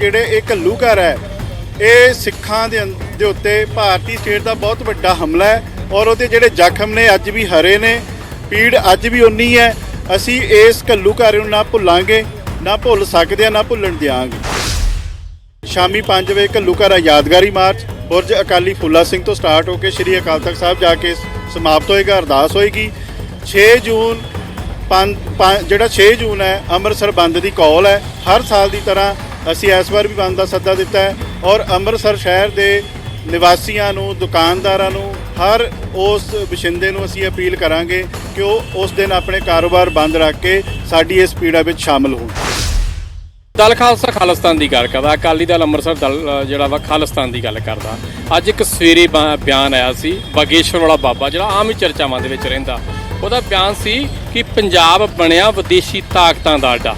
ਜਿਹੜੇ ਇਹ ਘੱਲੂਘਰ ਹੈ, ਇਹ ਸਿੱਖਾਂ ਦੇ ਅੰ- ਦੇ ਉੱਤੇ ਭਾਰਤੀ ਸਟੇਟ ਦਾ ਬਹੁਤ ਵੱਡਾ ਹਮਲਾ ਹੈ ਔਰ ਉਹਦੇ ਜਿਹੜੇ ਜ਼ਖਮ ਨੇ ਅੱਜ ਵੀ ਹਰੇ ਨੇ, ਪੀੜ ਅੱਜ ਵੀ ਉਨੀ ਹੈ, ਅਸੀਂ ਇਸ ਘੱਲੂਘਰ ਨੂੰ ਨਾ ਭੁੱਲਾਂਗੇ, ਨਾ ਭੁੱਲ ਸਕਦੇ ਆ ਨਾ ਭੁੱਲਣ ਦਿਆਂਗੇ। ਸ਼ਾਮੀ 5 ਵਜੇ ਘੱਲੂਘਰ ਯਾਦਗਾਰੀ ਮਾਰਚ, ਬੁਰਜ ਅਕਾਲੀ ਫੁੱਲਾ ਸਿੰਘ ਤੋਂ ਸਟਾਰਟ ਹੋ ਕੇ ਸ੍ਰੀ ਅਕਾਲ ਤਖਤ ਸਾਹਿਬ ਜਾ ਕੇ ਸਮਾਪਤ ਹੋਏਗਾ, ਅਰਦਾਸ ਹੋਏਗੀ। 6 ਜੂਨ ਪੰਜ ਜਿਹੜਾ 6 ਜੂਨ ਹੈ, ਅੰਮ੍ਰਿਤਸਰ ਬੰਦ ਦੀ ਕਾਲ ਹੈ, ਹਰ ਸਾਲ ਦੀ ਤਰ੍ਹਾਂ ਅਸੀਂ ਇਸ ਵਾਰ ਵੀ ਬੰਦ ਦਾ ਸੱਦਾ ਦਿੱਤਾ ਹੈ ਔਰ ਅੰਮ੍ਰਿਤਸਰ ਸ਼ਹਿਰ ਦੇ ਨਿਵਾਸੀਆਂ ਨੂੰ, ਦੁਕਾਨਦਾਰਾਂ ਨੂੰ, ਹਰ ਉਸ ਵਸਿੰਦੇ ਨੂੰ ਅਸੀਂ ਅਪੀਲ ਕਰਾਂਗੇ ਕਿ ਉਹ ਉਸ ਦਿਨ ਆਪਣੇ ਕਾਰੋਬਾਰ ਬੰਦ ਰੱਖ ਕੇ ਸਾਡੀ ਇਸ ਪੀੜਾ ਵਿੱਚ ਸ਼ਾਮਲ ਹੋਣ। ਦਲ ਖਾਲਸਾ ਖਾਲਿਸਤਾਨ ਦੀ ਗੱਲ ਕਰਦਾ, ਅਕਾਲੀ ਦਲ ਅੰਮ੍ਰਿਤਸਰ ਦਲ ਜਿਹੜਾ ਵਾ ਖਾਲਿਸਤਾਨ ਦੀ ਗੱਲ ਕਰਦਾ। ਅੱਜ ਇੱਕ ਸਵੇਰੇ ਬ- ਬਿਆਨ ਆਇਆ ਸੀ, ਬਾਗੇਸ਼ਵਰ ਵਾਲਾ ਬਾਬਾ, ਜਿਹੜਾ ਆਮ ਹੀ ਚਰਚਾਵਾਂ ਦੇ ਵਿੱਚ ਰਹਿੰਦਾ। ਉਹਦਾ ਬਿਆਨ ਸੀ ਕਿ ਪੰਜਾਬ ਬਣਿਆ ਵਿਦੇਸ਼ੀ ਤਾਕਤਾਂ ਦਾ ਅੱਡਾ।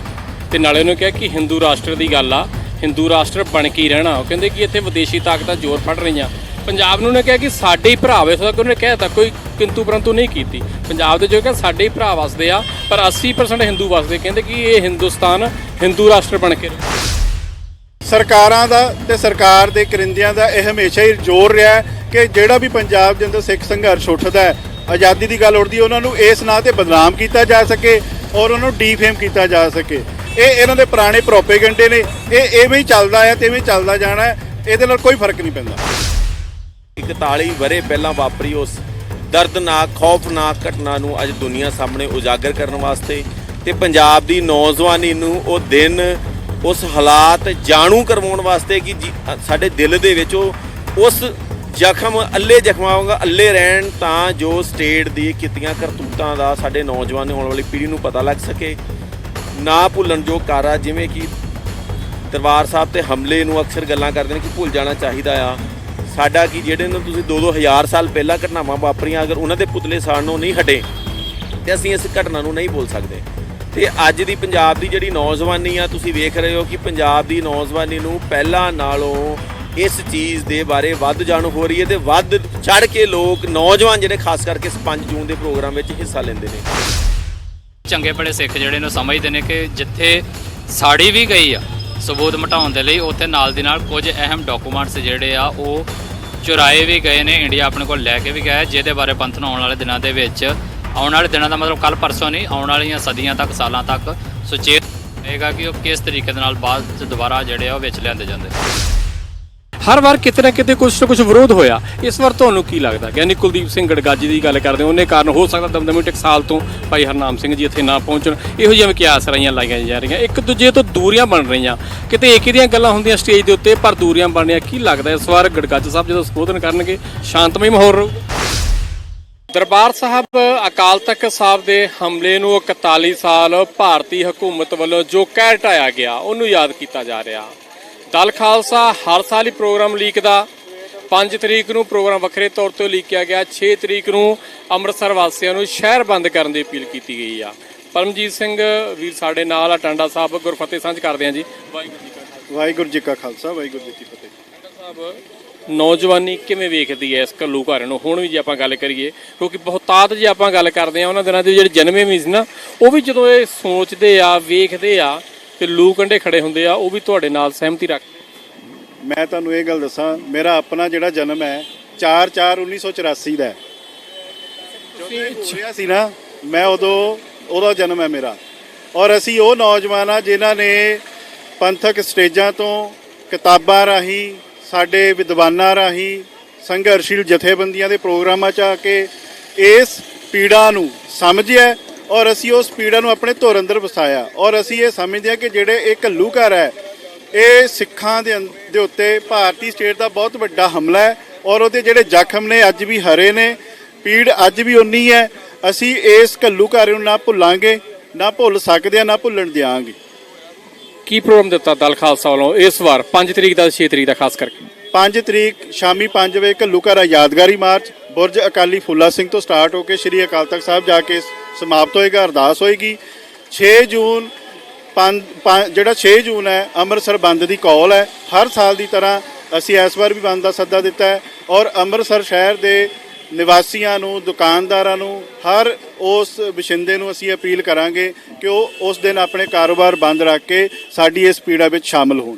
ਤੇ ਨਾਲੇ ਉਹਨੇ ਕਿਹਾ ਕਿ ਹਿੰਦੂ ਰਾਸ਼ਟਰ ਦੀ ਗੱਲ ਆ, ਹਿੰਦੂ ਰਾਸ਼ਟਰ ਬਣ ਕੇ ਹੀ ਰਹਿਣਾ। ਉਹ ਕਹਿੰਦੇ ਕਿ ਇੱਥੇ ਵਿਦੇਸ਼ੀ ਤਾਕਤਾਂ ਜ਼ੋਰ ਫੜ ਰਹੀਆਂ। ਪੰਜਾਬ ਨੂੰ ਉਹਨੇ ਕਿਹਾ ਕਿ ਸਾਡੇ ਹੀ ਭਰਾ ਵੇ ਸੋ ਉਹਨੇ ਕਹਿਤਾ ਕੋਈ ਕਿੰਤੂ ਪਰੰਤੂ ਨਹੀਂ ਕੀਤੀ। ਪੰਜਾਬ ਦੇ ਜੋ ਕਿ ਸਾਡੇ ਹੀ ਭਰਾ ਵਸਦੇ ਆ, ਪਰ 80% ਹਿੰਦੂ ਵਸਦੇ। ਕਹਿੰਦੇ ਕਿ ਇਹ ਹਿੰਦੁਸਤਾਨ ਹਿੰਦੂ ਰਾਸ਼ਟਰ ਬਣ ਕੇ ਰਹੇ। ਸਰਕਾਰਾਂ ਦਾ ਤੇ ਸਰਕਾਰ ਦੇ ਕਰਿੰਦਿਆਂ ਦਾ ਇਹ ਹਮੇਸ਼ਾ ਹੀ ਜ਼ੋਰ ਰਿਹਾ ਕਿ ਜਿਹੜਾ ਵੀ ਪੰਜਾਬ ਦੇ ਅੰਦਰ ਸਿੱਖ ਸੰਘਰਸ਼ ਉੱਠਦਾ ਹੈ, ਆਜ਼ਾਦੀ ਦੀ ਗੱਲ ਉੱਠਦੀ ਉਹਨਾਂ ਨੂੰ ਇਸ ਨਾਂ ਤੇ ਬਦਨਾਮ ਕੀਤਾ ਜਾ ਸਕੇ ਔਰ ਉਹਨੂੰ ਡੀਫੇਮ ਕੀਤਾ ਜਾ ਸਕੇ। ਇਹ ਇਹਨਾਂ ਦੇ ਪੁਰਾਣੇ ਪ੍ਰੋਪੇਗੈਂਡੇ ਨੇ। ਇਹ ਐਵੇਂ ਹੀ ਚੱਲਦਾ ਹੈ ਤੇ ਐਵੇਂ ਚੱਲਦਾ ਜਾਣਾ ਹੈ। ਇਹਦੇ ਨਾਲ ਕੋਈ ਫ਼ਰਕ ਨਹੀਂ ਪੈਂਦਾ। 41 ਵਰੇ ਪਹਿਲਾਂ ਵਾਪਰੀ ਉਸ ਦਰਦਨਾਕ, ਖੌਫਨਾਕ ਘਟਨਾ ਨੂੰ ਅੱਜ ਦੁਨੀਆ ਸਾਹਮਣੇ ਉਜਾਗਰ ਕਰਨ ਵਾਸਤੇ ਤੇ ਪੰਜਾਬ ਦੀ ਨੌਜਵਾਨੀ ਨੂੰ ਉਹ ਦਿਨ, ਉਸ ਹਾਲਾਤ ਜਾਣੂ ਕਰਵਾਉਣ ਵਾਸਤੇ ਕਿ ਜੀ- ਸਾਡੇ ਦਿਲ ਦੇ ਵਿੱਚ ਉਹ, ਉਸ ਜ਼ਖਮ ਅੱਲੇ ਜਖਮਾਵਾਂਗਾ ਅੱਲੇ ਰਹਿਣ ਤਾਂ ਜੋ ਸਟੇਟ ਦੀ ਕੀਤੀਆਂ ਕਰਤੂਤਾਂ ਦਾ ਸਾਡੇ ਨੌਜਵਾਨ ਹੋਣ ਵਾਲੀ ਪੀੜ੍ਹੀ ਨੂੰ ਪਤਾ ਲੱਗ ਸਕੇ। ਨਾ ਭੁੱਲਣ ਜੋ ਕਾਰਾ, ਜਿਵੇਂ ਕਿ ਦਰਬਾਰ ਸਾਹਿਬ ਤੇ ਹਮਲੇ ਨੂੰ ਅਕਸਰ ਗੱਲਾਂ ਕਰਦੇ ਨੇ ਕਿ ਭੁੱਲ ਜਾਣਾ ਚਾਹੀਦਾ ਆ। ਸਾਡਾ ਕੀ, ਜਿਹੜੇ ਨੂੰ ਤੁਸੀਂ 2-2 ਹਜ਼ਾਰ ਸਾਲ ਪਹਿਲਾਂ ਘਟਨਾਵਾਂ ਵਾਪਰੀਆਂ, ਅਗਰ ਉਹਨਾਂ ਦੇ ਪੁਤਲੇ ਸਾੜਨੋਂ ਨਹੀਂ ਹਟੇ, ਤੇ ਅਸੀਂ ਇਸ ਘਟਨਾ ਨੂੰ ਨਹੀਂ ਭੁੱਲ ਸਕਦੇ। ਤੇ ਅੱਜ ਦੀ ਪੰਜਾਬ ਦੀ ਜਿਹੜੀ ਨੌਜਵਾਨੀ ਆ, ਤੁਸੀਂ ਵੇਖ ਰਹੇ ਹੋ ਕਿ ਪੰਜਾਬ ਦੀ ਨੌਜਵਾਨੀ ਨੂੰ ਪਹਿਲਾਂ ਨਾਲੋਂ ਇਸ ਚੀਜ਼ ਦੇ ਬਾਰੇ ਵੱਧ ਜਾਣੂ ਹੋ ਰਹੀ ਹੈ ਤੇ ਵੱਧ ਚੜ ਕੇ ਲੋਕ ਨੌਜਵਾਨ ਜਿਹੜੇ ਖਾਸ ਕਰਕੇ ਇਸ 5 ਜੂਨ ਦੇ ਪ੍ਰੋਗਰਾਮ ਵਿੱਚ ਹਿੱਸਾ ਲੈਂਦੇ ਨੇ। ਚੰਗੇ ਬੜੇ ਸਿੱਖ ਜਿਹੜੇ ਨੂੰ ਸਮਝਦੇ ਨੇ ਕਿ ਜਿੱਥੇ ਸਾੜੀ ਵੀ ਗਈ ਆ, ਸਬੂਤ ਮਟਾਉਣ ਦੇ ਲਈ ਉੱਥੇ ਨਾਲ ਦੀ ਨਾਲ ਕੁਝ ਅਹਿਮ ਡਾਕੂਮੈਂਟਸ ਜਿਹੜੇ ਆ ਉਹ ਚੁਰਾਏ ਵੀ ਗਏ ਨੇ ਇੰਡੀਆ ਆਪਣੇ ਕੋਲ ਲੈ ਕੇ ਵੀ ਗਿਆ ਜਿਹਦੇ ਬਾਰੇ ਪੰਥ ਨੂੰ ਆਉਣ ਵਾਲੇ ਦਿਨਾਂ ਦੇ ਵਿੱਚ, ਆਉਣ ਵਾਲੇ ਦਿਨਾਂ ਦਾ ਮਤਲਬ ਕੱਲ ਪਰਸੋਂ ਨਹੀਂ, ਆਉਣ ਵਾਲੀਆਂ ਸਦੀਆਂ ਤੱਕ, ਸਾਲਾਂ ਤੱਕ ਸੁਚੇਤ ਰਹੇਗਾ ਕਿ ਉਹ ਕਿਸ ਤਰੀਕੇ ਦੇ ਨਾਲ ਬਾਅਦ 'ਚ ਦੁਬਾਰਾ ਜਿਹੜੇ ਆ ਉਹ ਵਿੱਚ ਲਿਆਂਦੇ ਜਾਂਦੇ। ਹਰ ਵਾਰ ਕਿਤੇ ਨਾ ਕਿਤੇ ਕੁਝ ਨਾ ਕੁਝ ਵਿਰੋਧ ਹੋਇਆ। ਇਸ ਵਾਰ ਤੁਹਾਨੂੰ ਕੀ ਲੱਗਦਾ? ਗਿਆਨੀ ਕੁਲਦੀਪ ਸਿੰਘ ਗੜਗਾਜੀ ਦੀ ਗੱਲ ਕਰਦੇ ਉਹਨੇ ਕਾਰਨ ਹੋ ਸਕਦਾ ਦਮਦਮੀ ਟਕਸਾਲ ਤੋਂ ਭਾਈ ਹਰਨਾਮ ਸਿੰਘ ਜੀ ਇੱਥੇ ਨਾ ਪਹੁੰਚਣ। ਇਹੋ ਜਿਹੀਆਂ ਕਿਆਸ ਰਾਈਆਂ ਲਾਈਆਂ ਜਾ ਰਹੀਆਂ। ਇੱਕ ਦੂਜੇ ਤੋਂ ਦੂਰੀਆਂ ਬਣ ਰਹੀਆਂ। ਕਿਤੇ ਇੱਕ ਦੀਆਂ ਗੱਲਾਂ ਹੁੰਦੀਆਂ ਸਟੇਜ ਦੇ ਉੱਤੇ, ਪਰ ਦੂਰੀਆਂ ਬਣ ਰਹੀਆਂ ਕੀ ਲੱਗਦਾ ਇਸ ਵਾਰ ਗੜਗਾਜ ਸਾਹਿਬ ਜਦੋਂ ਸੰਬੋਧਨ ਕਰਨਗੇ, ਸ਼ਾਂਤਮਈ ਮਾਹੌਲ ਰਹੂ? ਦਰਬਾਰ ਸਾਹਿਬ ਅਕਾਲ ਤਖਤ ਸਾਹਿਬ ਦੇ ਹਮਲੇ ਨੂੰ 41 ਸਾਲ ਭਾਰਤੀ ਹਕੂਮਤ ਵੱਲੋਂ ਜੋ ਕਹਿ ਢਾਇਆ ਗਿਆ, ਉਹਨੂੰ ਯਾਦ ਕੀਤਾ ਜਾ ਰਿਹਾ। ਦਲ ਖਾਲਸਾ ਹਰ ਸਾਲ ਹੀ ਪ੍ਰੋਗਰਾਮ ਲੀਕਦਾ। 5 ਤਰੀਕ ਨੂੰ ਪ੍ਰੋਗਰਾਮ ਵੱਖਰੇ ਤੌਰ ਤੇ ਲੀਕਿਆ ਗਿਆ। 6 ਤਰੀਕ ਨੂੰ ਅੰਮ੍ਰਿਤਸਰ ਵਾਸੀਆਂ ਨੂੰ ਸ਼ਹਿਰ ਬੰਦ ਕਰਨ ਦੀ ਅਪੀਲ ਕੀਤੀ ਗਈ ਆ। ਪਰਮਜੀਤ ਸਿੰਘ ਵੀਰ ਸਾਡੇ ਨਾਲ ਆ ਟਾਂਡਾ ਸਾਹਿਬ ਗੁਰਫਤਿਹ ਸਾਂਝ ਕਰਦੇ ਆ ਜੀ। ਵਾਹਿਗੁਰੂ ਜੀ ਕਾ ਖਾਲਸਾ। ਵਾਹਿਗੁਰੂ ਜੀ ਕਾ ਖਾਲਸਾ ਵਾਹਿਗੁਰੂ ਜੀ ਕੀ ਫਤਿਹ। ਸਾਹਿਬ ਨੌਜਵਾਨੀ ਕਿਵੇਂ ਵੇਖਦੀ ਹੈ ਇਸ ਘੱਲੂ ਘਰ ਨੂੰ? ਹੁਣ ਵੀ ਜੇ ਆਪਾਂ ਗੱਲ ਕਰੀਏ ਕਿਉਂਕਿ ਬਹੁਤਾਤ ਜੇ ਆਪਾਂ ਗੱਲ ਕਰਦੇ ਆ ਉਹਨਾਂ ਦਿਨਾਂ ਦੇ ਜਿਹੜੇ ਜਨਮੇ ਵੀ ਸੀ ਨਾ ਉਹ ਵੀ ਜਦੋਂ ਇਹ ਸੋਚਦੇ ਆ ਵੇਖਦੇ ਆ ਤੇ ਲੂ ਕੰਡੇ ਖੜੇ ਹੁੰਦੇ ਆ ਉਹ ਵੀ ਤੁਹਾਡੇ ਨਾਲ ਸਹਿਮਤੀ ਰੱਖ ਮੈਂ ਤੁਹਾਨੂੰ ਇਹ ਗੱਲ ਦੱਸਾਂ ਮੇਰਾ ਆਪਣਾ ਜਿਹੜਾ ਜਨਮ ਹੈ 4/4/1984 ਦਾ ਹੋਇਆ ਸੀ ਨਾ ਮੈਂ ਉਦੋਂ ਉਹਦਾ ਜਨਮ ਹੈ ਮੇਰਾ। ਔਰ ਅਸੀਂ ਉਹ ਨੌਜਵਾਨ ਆ ਜਿਨ੍ਹਾਂ ਨੇ ਪੰਥਕ ਸਟੇਜਾਂ ਤੋਂ ਕਿਤਾਬਾਂ ਰਾਹੀਂ ਸਾਡੇ ਵਿਦਵਾਨਾਂ ਰਾਹੀਂ ਸੰਘਰਸ਼ੀਲ ਜਥੇਬੰਦੀਆਂ ਦੇ ਪ੍ਰੋਗਰਾਮਾਂ 'ਚ ਆ ਕੇ ਇਸ ਪੀੜਾ ਨੂੰ ਸਮਝਿਆ ਔਰ ਅਸੀਂ ਉਸ ਪੀੜਾ ਨੂੰ ਆਪਣੇ ਧੁਰ ਅੰਦਰ ਵਸਾਇਆ। ਔਰ ਅਸੀਂ ਇਹ ਸਮਝਦੇ ਹਾਂ ਕਿ ਜਿਹੜੇ ਇਹ ਘੱਲੂਘਰ ਹੈ ਇਹ ਸਿੱਖਾਂ ਦੇ ਦੇ ਉੱਤੇ ਭਾਰਤੀ ਸਟੇਟ ਦਾ ਬਹੁਤ ਵੱਡਾ ਹਮਲਾ ਹੈ ਔਰ ਉਹਦੇ ਜਿਹੜੇ ਜ਼ਖਮ ਨੇ ਅੱਜ ਵੀ ਹਰੇ ਨੇ ਪੀੜ ਅੱਜ ਵੀ ਉਨੀ ਹੈ ਅਸੀਂ ਇਸ ਘੱਲੂਘਰ ਨੂੰ ਨਾ ਭੁੱਲਾਂਗੇ ਨਾ ਭੁੱਲ ਸਕਦੇ ਆ ਨਾ ਭੁੱਲਣ ਦਿਆਂਗੇ। ਕੀ ਪ੍ਰੋਗਰਾਮ ਦਿੱਤਾ ਦਲ ਖਾਲਸਾ ਵੱਲੋਂ ਇਸ ਵਾਰ? 5 ਤਰੀਕ ਦਾ 6 ਤਰੀਕ ਦਾ ਖਾਸ ਕਰਕੇ। 5 ਤਰੀਕ ਸ਼ਾਮੀ 5 ਵਜੇ ਘੱਲੂਘਰ ਯਾਦਗਾਰੀ ਮਾਰਚ ਬੁਰਜ ਅਕਾਲੀ ਫੁੱਲਾ ਸਿੰਘ ਤੋਂ ਸਟਾਰਟ ਹੋ ਕੇ ਸ੍ਰੀ ਅਕਾਲ ਤਖਤ ਸਾਹਿਬ ਜਾ ਕੇ ਸਮਾਪਤ ਹੋਏਗਾ, ਅਰਦਾਸ ਹੋਏਗੀ। 6 ਜੂਨ ਪੰਜ ਜਿਹੜਾ 6 ਜੂਨ ਹੈ, ਅੰਮ੍ਰਿਤਸਰ ਬੰਦ ਦੀ ਕਾਲ ਹੈ। ਹਰ ਸਾਲ ਦੀ ਤਰ੍ਹਾਂ ਅਸੀਂ ਇਸ ਵਾਰ ਵੀ ਬੰਦ ਦਾ ਸੱਦਾ ਦਿੱਤਾ ਹੈ ਔਰ ਅੰਮ੍ਰਿਤਸਰ ਸ਼ਹਿਰ ਦੇ ਨਿਵਾਸੀਆਂ ਨੂੰ, ਦੁਕਾਨਦਾਰਾਂ ਨੂੰ, ਹਰ ਉਸ ਵਸਿੰਦੇ ਨੂੰ ਅਸੀਂ ਅਪੀਲ ਕਰਾਂਗੇ ਕਿ ਉਹ ਉਸ ਦਿਨ ਆਪਣੇ ਕਾਰੋਬਾਰ ਬੰਦ ਰੱਖ ਕੇ ਸਾਡੀ ਇਸ ਪੀੜਾ ਵਿੱਚ ਸ਼ਾਮਲ ਹੋਣ।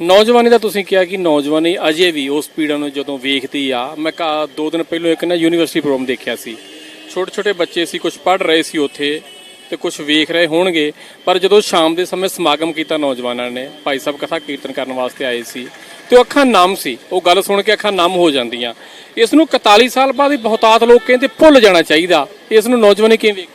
ਨੌਜਵਾਨੀ ਦਾ ਤੁਸੀਂ ਕਿਹਾ ਕਿ ਨੌਜਵਾਨੀ ਅਜੇ ਵੀ ਉਸ ਪੀੜਾ ਨੂੰ ਜਦੋਂ ਵੇਖਦੀ ਆ, ਮੈਂ ਕਾ ਦੋ ਦਿਨ ਪਹਿਲਾਂ ਇੱਕ ਨਾ ਯੂਨੀਵਰਸਿਟੀ ਪ੍ਰੋਗਰਾਮ ਦੇਖਿਆ ਸੀ। ਛੋਟੇ ਛੋਟੇ ਬੱਚੇ ਸੀ ਕੁਝ ਪੜ੍ਹ ਰਹੇ ਸੀ ਉੱਥੇ ਤੇ ਕੁਝ ਵੇਖ ਰਹੇ ਹੋਣਗੇ। ਪਰ ਜਦੋਂ ਸ਼ਾਮ ਦੇ ਸਮੇਂ ਸਮਾਗਮ ਕੀਤਾ, ਨੌਜਵਾਨਾਂ ਨੇ ਭਾਈ ਸਾਹਿਬ ਕਥਾ ਕੀਰਤਨ ਕਰਨ ਵਾਸਤੇ ਆਏ ਸੀ ਤੇ ਉਹ ਅੱਖਾਂ ਨਮ ਸੀ। ਉਹ ਗੱਲ ਸੁਣ ਕੇ ਅੱਖਾਂ ਨਮ ਹੋ ਜਾਂਦੀਆਂ। ਇਸ ਨੂੰ 41 ਸਾਲ ਬਾਅਦ ਬਹੁਤਾਤ ਲੋਕ ਕਹਿੰਦੇ ਭੁੱਲ ਜਾਣਾ ਚਾਹੀਦਾ। ਇਸ ਨੂੰ ਨੌਜਵਾਨੀ ਕਿਵੇਂ ਵੇਖ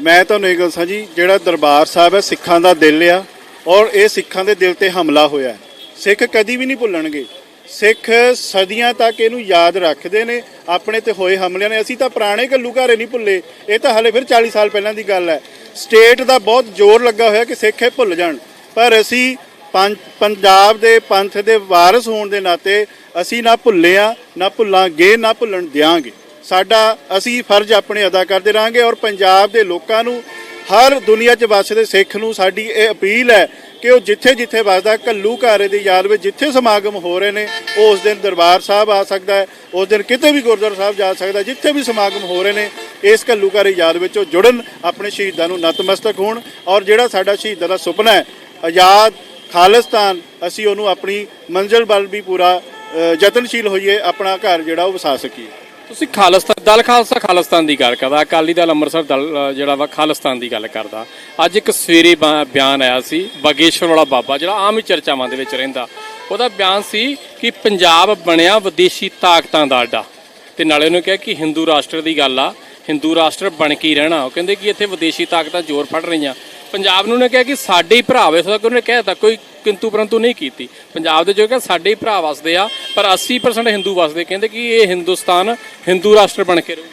ਮੈਂ ਤੁਹਾਨੂੰ ਇਹ ਗੱਲ ਸਾਂ ਜੀ, ਜਿਹੜਾ ਦਰਬਾਰ ਸਾਹਿਬ ਹੈ, ਸਿੱਖਾਂ ਦਾ ਦਿਲ ਆ ਔਰ ਇਹ ਸਿੱਖਾਂ ਦੇ ਦਿਲ ਤੇ ਹਮਲਾ ਹੋਇਆ ਸਿੱਖ ਕਦੀ ਵੀ ਨਹੀਂ ਭੁੱਲਣਗੇ। ਸਿੱਖ ਸਦੀਆਂ ਤੱਕ ਇਹਨੂੰ ਯਾਦ ਰੱਖਦੇ ਨੇ, ਆਪਣੇ ਤੇ ਹੋਏ ਹਮਲਿਆਂ ਨੇ। ਅਸੀਂ ਤਾਂ ਪੁਰਾਣੇ ਘੱਲੂ ਘਾਰੇ ਨਹੀਂ ਭੁੱਲੇ। ਇਹ ਤਾਂ ਹਲੇ ਫਿਰ 40 ਸਾਲ ਪਹਿਲਾਂ ਦੀ ਗੱਲ ਹੈ। ਸਟੇਟ ਦਾ ਬਹੁਤ ਜ਼ੋਰ ਲੱਗਾ ਹੋਇਆ ਕਿ ਸਿੱਖ ਇਹ ਭੁੱਲ ਜਾਣ। ਪਰ ਅਸੀਂ ਪੰ- ਪੰਜਾਬ ਦੇ ਪੰਥ ਦੇ ਵਾਰਿਸ ਹੋਣ ਦੇ ਨਾਤੇ ਅਸੀਂ ਨਾ ਭੁੱਲੇ ਆ ਨਾ ਭੁੱਲਾਂਗੇ, ਨਾ ਭੁੱਲਣ ਦਿਆਂਗੇ। ਸਾਡਾ, ਅਸੀਂ ਫਰਜ਼ ਆਪਣੇ ਅਦਾ ਕਰਦੇ ਰਹਾਂਗੇ ਔਰ ਪੰਜਾਬ ਦੇ ਲੋਕਾਂ ਨੂੰ, ਹਰ ਦੁਨੀਆ 'ਚ ਵੱਸਦੇ ਸਿੱਖ ਨੂੰ ਸਾਡੀ ਇਹ ਅਪੀਲ ਹੈ ਕਿ ਉਹ ਜਿੱਥੇ ਜਿੱਥੇ ਵੱਸਦਾ ਕੱਲੂ ਘਾਰੇ ਦੀ ਯਾਦ ਵਿੱਚ ਜਿੱਥੇ ਸਮਾਗਮ ਹੋ ਰਹੇ ਨੇ ਉਹ ਉਸ ਦਿਨ ਦਰਬਾਰ ਸਾਹਿਬ ਆ ਸਕਦਾ ਹੈ, ਉਸ ਦਿਨ ਕਿਤੇ ਵੀ ਗੁਰਦੁਆਰਾ ਸਾਹਿਬ ਜਾ ਸਕਦਾ, ਜਿੱਥੇ ਵੀ ਸਮਾਗਮ ਹੋ ਰਹੇ ਨੇ, ਇਸ ਕੱਲੂ ਘਾਰੇ ਯਾਦ ਵਿੱਚ ਉਹ ਜੁੜਨ ਆਪਣੇ ਸ਼ਹੀਦਾਂ ਨੂੰ ਨਤਮਸਤਕ ਹੋਣ ਔਰ ਜਿਹੜਾ ਸਾਡਾ ਸ਼ਹੀਦਾਂ ਦਾ ਸੁਪਨਾ ਹੈ, ਆਜ਼ਾਦ ਖਾਲਿਸਤਾਨ, ਅਸੀਂ ਉਹਨੂੰ ਆਪਣੀ ਮੰਜ਼ਿਲ ਵੱਲ ਵੀ ਪੂਰਾ ਯਤਨਸ਼ੀਲ ਹੋਈਏ, ਆਪਣਾ ਘਰ ਜਿਹੜਾ ਉਹ ਵਸਾ ਸਕੀਏ। ਤੁਸੀਂ ਖਾਲਸਤਾਨ ਦਲ ਖਾਲਸਾ ਖਾਲਿਸਤਾਨ ਦੀ ਗੱਲ ਕਰਦਾ। ਅਕਾਲੀ ਦਲ ਅੰਮ੍ਰਿਤਸਰ ਦਲ ਜਿਹੜਾ ਵਾ ਖਾਲਿਸਤਾਨ ਦੀ ਗੱਲ ਕਰਦਾ। ਅੱਜ ਇੱਕ ਸਵੇਰੇ ਬ- ਬਿਆਨ ਆਇਆ ਸੀ, ਬਾਗੇਸ਼ਵਰ ਵਾਲਾ ਬਾਬਾ, ਜਿਹੜਾ ਆਮ ਹੀ ਚਰਚਾਵਾਂ ਦੇ ਵਿੱਚ ਰਹਿੰਦਾ। ਉਹਦਾ ਬਿਆਨ ਸੀ ਕਿ ਪੰਜਾਬ ਬਣਿਆ ਵਿਦੇਸ਼ੀ ਤਾਕਤਾਂ ਦਾ ਅੱਡਾ। ਤੇ ਨਾਲੇ ਉਹਨੇ ਕਿਹਾ ਕਿ ਹਿੰਦੂ ਰਾਸ਼ਟਰ ਦੀ ਗੱਲ ਆ। ਹਿੰਦੂ ਰਾਸ਼ਟਰ ਬਣ ਕੇ ਹੀ ਰਹਿਣਾ। ਉਹ ਕਹਿੰਦੇ ਕਿ ਇੱਥੇ ਵਿਦੇਸ਼ੀ ਤਾਕਤਾਂ ਜ਼ੋਰ ਫੜ ਰਹੀਆਂ। ਪੰਜਾਬ ਨੂੰ ਉਹਨੇ ਕਿਹਾ ਕਿ ਸਾਡੇ ਹੀ ਭਰਾ ਵੇ ਸੋ ਉਹਨੇ ਕਹਿ ਤਾ ਕੋਈ ਕਿੰਤੂ ਪਰੰਤੂ ਨਹੀਂ ਕੀਤੀ। ਪੰਜਾਬ ਦੇ ਜੋ ਕਿ ਸਾਡੇ ਹੀ ਭਰਾ ਵਸਦੇ ਆ, ਪਰ 80% ਹਿੰਦੂ ਵਸਦੇ, ਕਹਿੰਦੇ ਕਿ ਇਹ ਹਿੰਦੁਸਤਾਨ ਹਿੰਦੂ ਰਾਸ਼ਟਰ ਬਣ ਕੇ ਰਹੂ।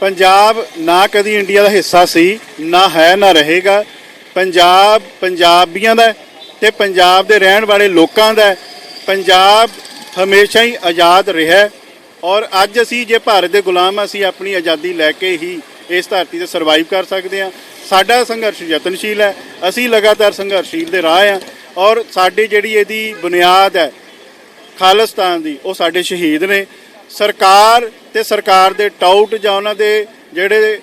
ਪੰਜਾਬ ਨਾ ਕਦੀ ਇੰਡੀਆ ਦਾ ਹਿੱਸਾ ਸੀ, ਨਾ ਹੈ, ਨਾ ਰਹੇਗਾ। ਪੰਜਾਬ ਪੰਜਾਬੀਆਂ ਦਾ ਹੈ ਤੇ ਪੰਜਾਬ ਦੇ ਰਹਿਣ ਵਾਲੇ ਲੋਕਾਂ ਦਾ ਪੰਜਾਬ ਹਮੇਸ਼ਾ ਹੀ ਆਜ਼ਾਦ ਰਿਹਾ ਔਰ ਅੱਜ ਅਸੀਂ ਜੇ ਭਾਰਤ ਦੇ ਗੁਲਾਮ ਅਸੀਂ ਆਪਣੀ ਆਜ਼ਾਦੀ ਲੈ ਕੇ ਹੀ ਇਸ ਧਰਤੀ ਤੇ ਸਰਵਾਈਵ ਕਰ ਸਕਦੇ ਹਾਂ। ਸਾਡਾ ਸੰਘਰਸ਼ ਯਤਨਸ਼ੀਲ ਹੈ। ਅਸੀਂ ਲਗਾਤਾਰ ਸੰਘਰਸ਼ੀਲ ਦੇ ਰਾਹ ਹਾਂ ਔਰ ਸਾਡੀ ਜਿਹੜੀ ਇਹਦੀ ਬੁਨਿਆਦ ਹੈ, ਖਾਲਸਤਾਨ ਦੀ, ਉਹ ਸਾਡੇ ਸ਼ਹੀਦ ਨੇ। ਸਰਕਾਰ ਤੇ ਸਰਕਾਰ ਦੇ ਟਾਊਟ ਜਾਂ ਉਹਨਾਂ ਦੇ ਜਿਹੜੇ